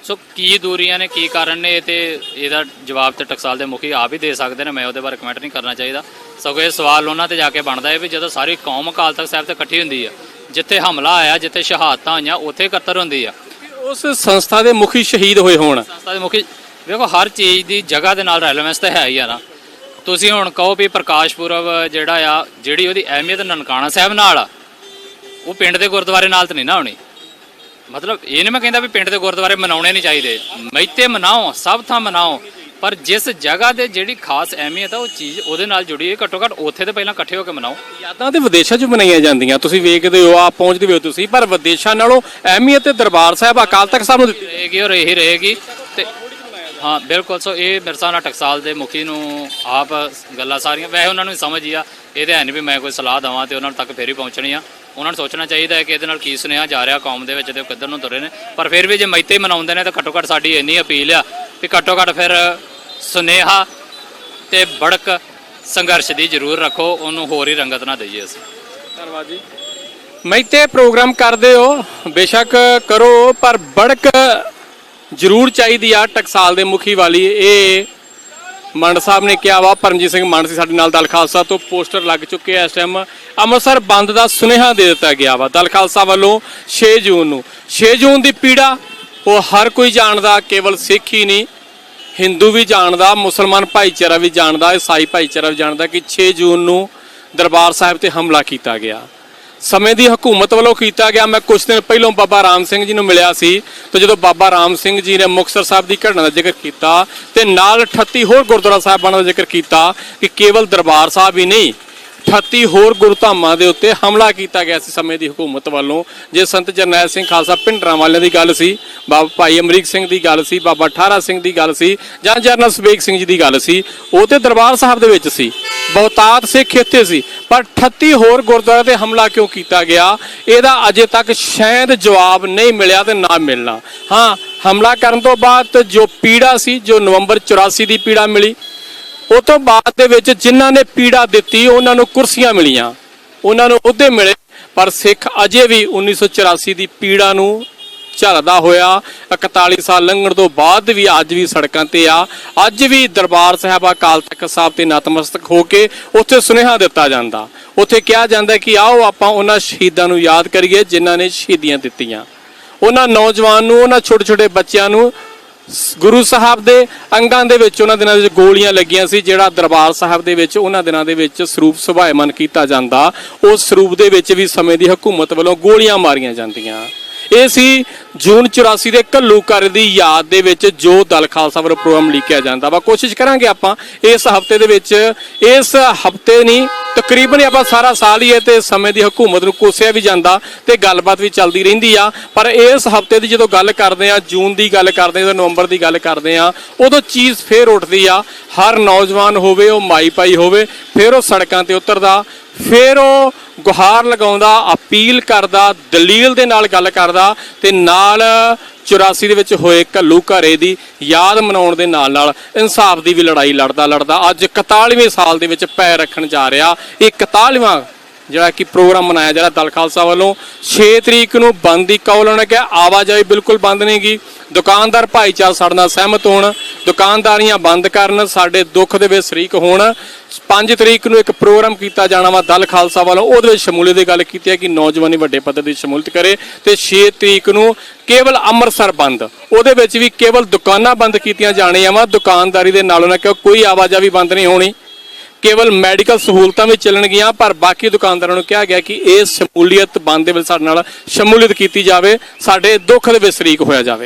ਸੋ ਕੀ ਦੂਰੀਆਂ ਨੇ ਕੀ ਕਾਰਨ ਨੇ? ਇਹ ਤੇ ਇਹਦਾ ਜਵਾਬ ਤੇ ਟਕਸਾਲ ਦੇ ਮੁਖੀ ਆਪ ਹੀ ਦੇ ਸਕਦੇ ਨੇ ਮੈਂ ਉਹਦੇ ਬਾਰੇ ਕਮੈਂਟ ਨਹੀਂ ਕਰਨਾ ਚਾਹੀਦਾ। ਸਗੋਂ ਇਹ ਸਵਾਲ ਉਹਨਾਂ ਤੇ ਜਾ ਕੇ ਬਣਦਾ ਹੈ ਵੀ ਜਦੋਂ ਸਾਰੀ ਕੌਮ ਅਕਾਲ ਤਖਤ ਸਾਹਿਬ ਤੇ ਇਕੱਠੀ ਹੁੰਦੀ ਆ ਜਿੱਥੇ ਹਮਲਾ ਆਇਆ ਜਿੱਥੇ ਸ਼ਹਾਦਤਾਂ ਹੋਈਆਂ ਉੱਥੇ ਇਕੱਤਰ ਹੁੰਦੀ ਆ। ਉਸ ਸੰਸਥਾ ਦੇ ਮੁਖੀ ਸ਼ਹੀਦ ਹੋਏ ਹੋਣ। ਸੰਸਥਾ ਦੇ ਮੁਖੀ ਵੇਖੋ ਹਰ ਚੀਜ਼ ਦੀ ਜਗ੍ਹਾ ਦੇ ਨਾਲ ਰੈਲੇਵੈਂਸ ਤਾਂ ਹੈ ਹੀ ਆ ਨਾ। ਤੁਸੀਂ ਹੁਣ ਕਹੋ ਵੀ ਪ੍ਰਕਾਸ਼ ਪੁਰਬ ਜਿਹੜਾ ਆ ਜਿਹੜੀ ਉਹਦੀ ਅਹਿਮੀਅਤ ਨਨਕਾਣਾ ਸਾਹਿਬ ਨਾਲ ਆ ਉਹ ਪਿੰਡ ਦੇ ਗੁਰਦੁਆਰੇ ਨਾਲ ਤਾਂ ਨਹੀਂ ਨਾ ਹੋਣੀ। ਮਤਲਬ ਇਹ ਨਹੀਂ ਮੈਂ ਕਹਿੰਦਾ ਵੀ ਪਿੰਡ ਦੇ ਗੁਰਦੁਆਰੇ ਮਨਾਉਣੇ ਨਹੀਂ ਚਾਹੀਦੇ। ਮੈਤੇ ਮਨਾਓ ਸਭ ਥਾਂ ਮਨਾਓ ਪਰ ਜਿਸ ਜਗ੍ਹਾ ਦੇ ਜਿਹੜੀ ਖਾਸ ਅਹਿਮੀਅਤ ਆ ਉਹ ਚੀਜ਼ ਉਹਦੇ ਨਾਲ ਜੁੜੀ ਹੈ ਘੱਟੋ ਘੱਟ ਉੱਥੇ ਤੇ ਪਹਿਲਾਂ ਇਕੱਠੇ ਹੋ ਕੇ ਮਨਾਓ। ਯਾਦਾਂ ਤੇ ਵਿਦੇਸ਼ਾਂ 'ਚ ਮਨਾਈਆਂ ਜਾਂਦੀਆਂ ਤੁਸੀਂ ਵੇਖਦੇ ਹੋ ਆ ਪਹੁੰਚਦੇ ਹੋ ਤੁਸੀਂ ਪਰ ਵਿਦੇਸ਼ਾਂ ਨਾਲੋਂ ਅਹਿਮੀਅਤ ਤੇ ਦਰਬਾਰ ਸਾਹਿਬ ਅਕਾਲ ਤਖਤ ਸਾਹਿਬ ਨੂੰ ਦਿੱਤੀ ਰਹੇਗੀ ਔਰ ਇਹੀ ਰਹੇਗੀ ਤੇ ਹਾਂ ਬਿਲਕੁਲ ਸੋ ਇਹ ਮਿਰਜ਼ਾ ਨਾਲ ਟਕਸਾਲ ਦੇ ਮੁਖੀ ਨੂੰ ਆਪ ਗੱਲਾਂ ਸਾਰੀਆਂ ਵੈਸੇ ਉਹਨਾਂ ਨੂੰ ਸਮਝ ਹੀ ਆ ਇਹ ਤੇ ਹੈ ਨਹੀਂ ਵੀ ਮੈਂ ਕੋਈ ਸਲਾਹ ਦਵਾਂ ਤੇ ਉਹਨਾਂ ਤੱਕ ਫੇਰ ਹੀ ਪਹੁੰਚਣੀ ਆ। ਉਹਨਾਂ ਨੂੰ ਸੋਚਣਾ ਚਾਹੀਦਾ ਹੈ ਕਿ ਇਹਦੇ ਨਾਲ ਕੀ ਸੁਨੇਹਾ ਜਾ ਰਿਹਾ ਕੌਮ ਦੇ ਵਿੱਚ ਤੇ ਉਹ ਕਿੱਧਰ ਨੂੰ ਤੁਰੇ ਨੇ। ਪਰ ਫਿਰ ਵੀ ਜੇ ਮੈਤੇ ਮਨਾਉਂਦੇ ਨੇ ਤਾਂ ਘੱਟੋ ਘੱਟ ਸਾਡੀ ਇੰਨੀ ਅਪੀਲ ਆ ਕਿ ਘੱਟੋ ਘੱਟ ਫਿਰ ਸੁਨੇਹਾ ਤੇ ਬੜਕ ਸੰਘਰਸ਼ ਦੀ ਜ਼ਰੂਰ ਰੱਖੋ ਉਹਨੂੰ ਹੋਰ ਹੀ ਰੰਗਤ ਨਾ ਦਈਏ ਅਸੀਂ। ਧੰਨਵਾਦ ਜੀ। ਮੈਤੇ ਪ੍ਰੋਗਰਾਮ ਕਰਦੇ ਹੋ ਬੇਸ਼ੱਕ ਕਰੋ ਪਰ ਬੜਕ ਜ਼ਰੂਰ ਚਾਹੀਦੀ ਆ ਟਕਸਾਲ ਦੇ ਮੁਖੀ ਵਾਲੀ ਇਹ ਮੰਡ ਸਾਹਿਬ ਨੇ ਕਿਹਾ ਵਾ, ਪਰਮਜੀਤ ਸਿੰਘ ਮੰਡ ਸੀ ਸਾਡੇ ਨਾਲ, ਦਲ ਖਾਲਸਾ ਤੋਂ ਪੋਸਟਰ ਲੱਗ ਚੁੱਕੇ ਆ ਇਸ ਟਾਈਮ ਅੰਮ੍ਰਿਤਸਰ ਬੰਦ ਦਾ ਸੁਨੇਹਾ ਦੇ ਦਿੱਤਾ ਗਿਆ ਵਾ, ਦਲ ਖਾਲਸਾ ਵੱਲੋਂ 6 ਜੂਨ ਨੂੰ। 6 ਜੂਨ ਦੀ ਪੀੜਾ, ਉਹ ਹਰ ਕੋਈ ਜਾਣਦਾ, ਕੇਵਲ ਸਿੱਖ ਹੀ ਨਹੀਂ, ਹਿੰਦੂ ਵੀ ਜਾਣਦਾ, ਮੁਸਲਮਾਨ ਭਾਈਚਾਰਾ ਵੀ ਜਾਣਦਾ, ਈਸਾਈ ਭਾਈਚਾਰਾ ਵੀ ਜਾਣਦਾ ਕਿ 6 ਜੂਨ ਨੂੰ ਦਰਬਾਰ ਸਾਹਿਬ ਤੇ ਹਮਲਾ ਕੀਤਾ ਗਿਆ। ਸਮੇਂ ਦੀ ਹਕੂਮਤ ਵੱਲੋਂ ਕੀਤਾ ਗਿਆ। ਮੈਂ ਕੁਝ ਦਿਨ ਪਹਿਲਾਂ ਬਾਬਾ ਰਾਮ ਸਿੰਘ ਜੀ ਨੂੰ ਮਿਲਿਆ ਸੀ ਤੇ ਜਦੋਂ ਬਾਬਾ ਰਾਮ ਸਿੰਘ ਜੀ ਨੇ ਮੁਕਤਸਰ ਸਾਹਿਬ ਦੀ ਘਟਨਾ ਦਾ ਜ਼ਿਕਰ ਕੀਤਾ ਤੇ ਨਾਲ 38 ਹੋਰ ਗੁਰਦੁਆਰਾ ਸਾਹਿਬਾਨਾਂ ਦਾ ਜ਼ਿਕਰ ਕੀਤਾ ਕਿ ਕੇਵਲ ਦਰਬਾਰ ਸਾਹਿਬ ਹੀ ਨਹੀਂ 38 ਹੋਰ ਗੁਰਧਾਮਾਂ ਦੇ ਉੱਤੇ ਹਮਲਾ ਕੀਤਾ ਗਿਆ ਸੀ ਸਮੇਂ ਦੀ ਹਕੂਮਤ ਵੱਲੋਂ। ਜੇ ਸੰਤ ਜਰਨੈਲ ਸਿੰਘ ਖਾਲਸਾ ਪਿੰਡਰਾਂ ਵਾਲਿਆਂ ਦੀ ਗੱਲ ਸੀ, ਬਾਬਾ ਭਾਈ ਅਮਰੀਕ ਸਿੰਘ ਦੀ ਗੱਲ ਸੀ, ਬਾਬਾ ਠਾਰਾ ਸਿੰਘ ਦੀ ਗੱਲ ਸੀ, ਜਾਂ ਜਰਨਲ ਸਬੇਗ ਸਿੰਘ ਜੀ ਦੀ ਗੱਲ ਸੀ, ਉਹ ਤੇ ਦਰਬਾਰ ਸਾਹਿਬ ਦੇ ਵਿੱਚ ਸੀ। ਬਹੁਤਾਤ ਸਿੱਖ ਇੱਥੇ ਸੀ, ਪਰ 38 ਹੋਰ ਗੁਰਦੁਆਰੇ ਤੇ ਹਮਲਾ ਕਿਉਂ ਕੀਤਾ ਗਿਆ? ਇਹਦਾ ਅਜੇ ਤੱਕ ਸ਼ਾਇਦ ਜਵਾਬ ਨਹੀਂ ਮਿਲਿਆ ਤੇ ਨਾ ਮਿਲਣਾ। ਹਾਂ, ਹਮਲਾ ਕਰਨ ਤੋਂ ਬਾਅਦ ਜੋ ਪੀੜਾ ਸੀ, ਜੋ ਨਵੰਬਰ 84 ਦੀ ਪੀੜਾ ਮਿਲੀ ਉਹ ਤੋਂ ਬਾਅਦ ਦੇ ਵਿੱਚ ਜਿਨ੍ਹਾਂ ਨੇ ਪੀੜਾ ਦਿੱਤੀ, ਉਹਨਾਂ ਨੂੰ ਕੁਰਸੀਆਂ ਮਿਲੀਆਂ। ਉਹਨਾਂ ਨੂੰ ਅਹੁਦੇ ਮਿਲੇ, ਪਰ ਸਿੱਖ ਅਜੇ ਵੀ 1984 ਦੀ ਪੀੜਾ ਨੂੰ ਝੱਲਦਾ ਹੋਇਆ 41 ਸਾਲ ਲੰਘਣ ਤੋਂ ਬਾਅਦ ਵੀ ਅੱਜ ਵੀ ਸੜਕਾਂ ਤੇ ਆ। ਅੱਜ ਵੀ ਦਰਬਾਰ ਸਾਹਿਬ ਅਕਾਲ ਤਖਤ ਸਾਹਿਬ ਤੇ ਨਤਮਸਤਕ ਹੋ ਕੇ ਉੱਥੇ ਸੁਨੇਹਾ ਦਿੱਤਾ ਜਾਂਦਾ। ਉੱਥੇ ਕਿਹਾ ਜਾਂਦਾ ਕਿ ਆਓ ਆਪਾਂ ਉਹਨਾਂ ਸ਼ਹੀਦਾਂ ਨੂੰ ਯਾਦ ਕਰੀਏ ਜਿਨ੍ਹਾਂ ਨੇ ਸ਼ਹੀਦੀਆਂ ਦਿੱਤੀਆਂ। ਉਹਨਾਂ ਨੌਜਵਾਨ ਨੂੰ, ਉਹਨਾਂ ਛੋਟੇ ਛੋਟੇ ਬੱਚਿਆਂ ਨੂੰ ਗੁਰੂ ਸਾਹਿਬ ਦੇ ਅੰਗਾਂ ਦੇ ਵਿੱਚ ਉਹਨਾਂ ਦਿਨਾਂ ਦੇ ਵਿੱਚ ਗੋਲੀਆਂ ਲੱਗੀਆਂ ਸੀ, ਜਿਹੜਾ ਦਰਬਾਰ ਸਾਹਿਬ ਦੇ ਵਿੱਚ ਉਹਨਾਂ ਦਿਨਾਂ ਦੇ ਵਿੱਚ ਸਰੂਪ ਸੁਭਾਇਮਨ ਕੀਤਾ ਜਾਂਦਾ, ਉਸ ਸਰੂਪ ਦੇ ਵਿੱਚ ਵੀ ਸਮੇਂ ਦੀ ਹਕੂਮਤ ਵੱਲੋਂ ਗੋਲੀਆਂ ਮਾਰੀਆਂ ਜਾਂਦੀਆਂ। ਇਹ ਸੀ ਜੂਨ 84 ਦੇ ਘੱਲੂਘਰ ਦੀ ਯਾਦ ਦੇ ਵਿੱਚ ਜੋ ਦਲ ਖਾਲਸਾ ਵੱਲੋਂ ਪ੍ਰੋਗਰਾਮ ਲਿਖਿਆ ਜਾਂਦਾ ਵਾ। ਕੋਸ਼ਿਸ਼ ਕਰਾਂਗੇ ਆਪਾਂ ਇਸ ਹਫ਼ਤੇ ਦੇ ਵਿੱਚ, ਇਸ ਹਫ਼ਤੇ ਨਹੀਂ, ਤਕਰੀਬਨ ਆਪਾਂ ਸਾਰਾ ਸਾਲ ਹੀ ਹੈ ਤੇ ਸਮੇਂ ਦੀ ਹਕੂਮਤ ਨੂੰ ਕੋਸਿਆ ਵੀ ਜਾਂਦਾ ਤੇ ਗੱਲਬਾਤ ਵੀ ਚੱਲਦੀ ਰਹਿੰਦੀ ਆ। ਪਰ ਇਸ ਹਫ਼ਤੇ ਦੀ ਜਦੋਂ ਗੱਲ ਕਰਦੇ ਆ, ਜੂਨ ਦੀ ਗੱਲ ਕਰਦੇ ਆ ਨਵੰਬਰ ਦੀ ਗੱਲ ਕਰਦੇ ਆ, ਉਦੋਂ ਚੀਜ਼ ਫੇਰ ਉੱਠਦੀ ਆ। ਹਰ ਨੌਜਵਾਨ ਹੋਵੇ, ਉਹ ਮਾਈ ਪਾਈ ਹੋਵੇ, ਫੇਰ ਉਹ ਸੜਕਾਂ ਤੇ ਉਤਰਦਾ, ਫਿਰ ਉਹ ਗੁਹਾਰ ਲਗਾਉਂਦਾ, ਅਪੀਲ ਕਰਦਾ, ਦਲੀਲ ਦੇ ਨਾਲ ਗੱਲ ਕਰਦਾ ਤੇ ਨਾਲ 84 ਦੇ ਵਿੱਚ ਹੋਏ ਘੱਲੂ ਘਰੇ ਦੀ ਯਾਦ ਮਨਾਉਣ ਦੇ ਨਾਲ ਨਾਲ ਇਨਸਾਫ ਦੀ ਵੀ ਲੜਾਈ ਲੜਦਾ ਲੜਦਾ ਅੱਜ 41ਵੇਂ ਸਾਲ ਦੇ ਵਿੱਚ ਪੈਰ ਰੱਖਣ ਜਾ ਰਿਹਾ। ਇਹ 41ਵਾਂ ਜਿਹੜਾ ਕਿ ਪ੍ਰੋਗਰਾਮ ਮਨਾਇਆ ਜਾ ਰਿਹਾ ਦਲ ਖਾਲਸਾ ਵੱਲੋਂ। 6 ਤਰੀਕ ਨੂੰ ਬੰਦ ਦੀ ਕੌਲ ਉਹਨਾਂ ਕਿਹਾ ਆਵਾਜਾਈ ਬਿਲਕੁਲ ਬੰਦ ਨਹੀਂ ਗੀ ਦੁਕਾਨਦਾਰ ਭਾਈਚਾਰਾ ਸਾਡੇ ਨਾਲ ਸਹਿਮਤ ਹੋਣ, ਦੁਕਾਨਦਾਰੀਆਂ ਬੰਦ ਕਰਨ, ਸਾਡੇ ਦੁੱਖ ਦੇ ਵਿੱਚ ਸ਼ਰੀਕ ਹੋਣ। 5 ਤਰੀਕ ਨੂੰ ਇੱਕ ਪ੍ਰੋਗਰਾਮ ਕੀਤਾ ਜਾਣਾ ਵਾ ਦਲ ਖਾਲਸਾ ਵੱਲੋਂ, ਉਹਦੇ ਵਿੱਚ ਸ਼ਮੂਲੀਅਤ ਦੀ ਗੱਲ ਕੀਤੀ ਹੈ ਕਿ ਨੌਜਵਾਨੀ ਵੱਡੇ ਪੱਧਰ ਦੀ ਸ਼ਮੂਲੀਅਤ ਕਰੇ ਤੇ 6 ਤਰੀਕ ਨੂੰ ਕੇਵਲ ਅੰਮ੍ਰਿਤਸਰ ਬੰਦ, ਉਹਦੇ ਵਿੱਚ ਵੀ ਕੇਵਲ ਦੁਕਾਨਾਂ ਬੰਦ ਕੀਤੀਆਂ ਜਾਣੀਆਂ ਵਾ, ਦੁਕਾਨਦਾਰੀ ਦੇ ਨਾਲ ਉਹਨਾਂ ਕਿਹਾ ਕੋਈ ਆਵਾਜਾਈ ਬੰਦ ਨਹੀਂ ਹੋਣੀ। ਕੇਵਲ ਮੈਡੀਕਲ ਸਹੂਲਤਾਂ ਵੀ ਚੱਲਣਗੀਆਂ, ਪਰ ਬਾਕੀ ਦੁਕਾਨਦਾਰਾਂ ਨੂੰ ਕਿਹਾ ਗਿਆ ਕਿ ਇਹ ਸ਼ਮੂਲੀਅਤ ਬੰਦ ਦੇ ਵਿੱਚ ਸਾਡੇ ਨਾਲ ਸ਼ਮੂਲੀਅਤ ਕੀਤੀ ਜਾਵੇ, ਸਾਡੇ ਦੁੱਖ ਦੇ ਵਿੱਚ ਸ਼ਰੀਕ ਹੋਇਆ ਜਾਵੇ।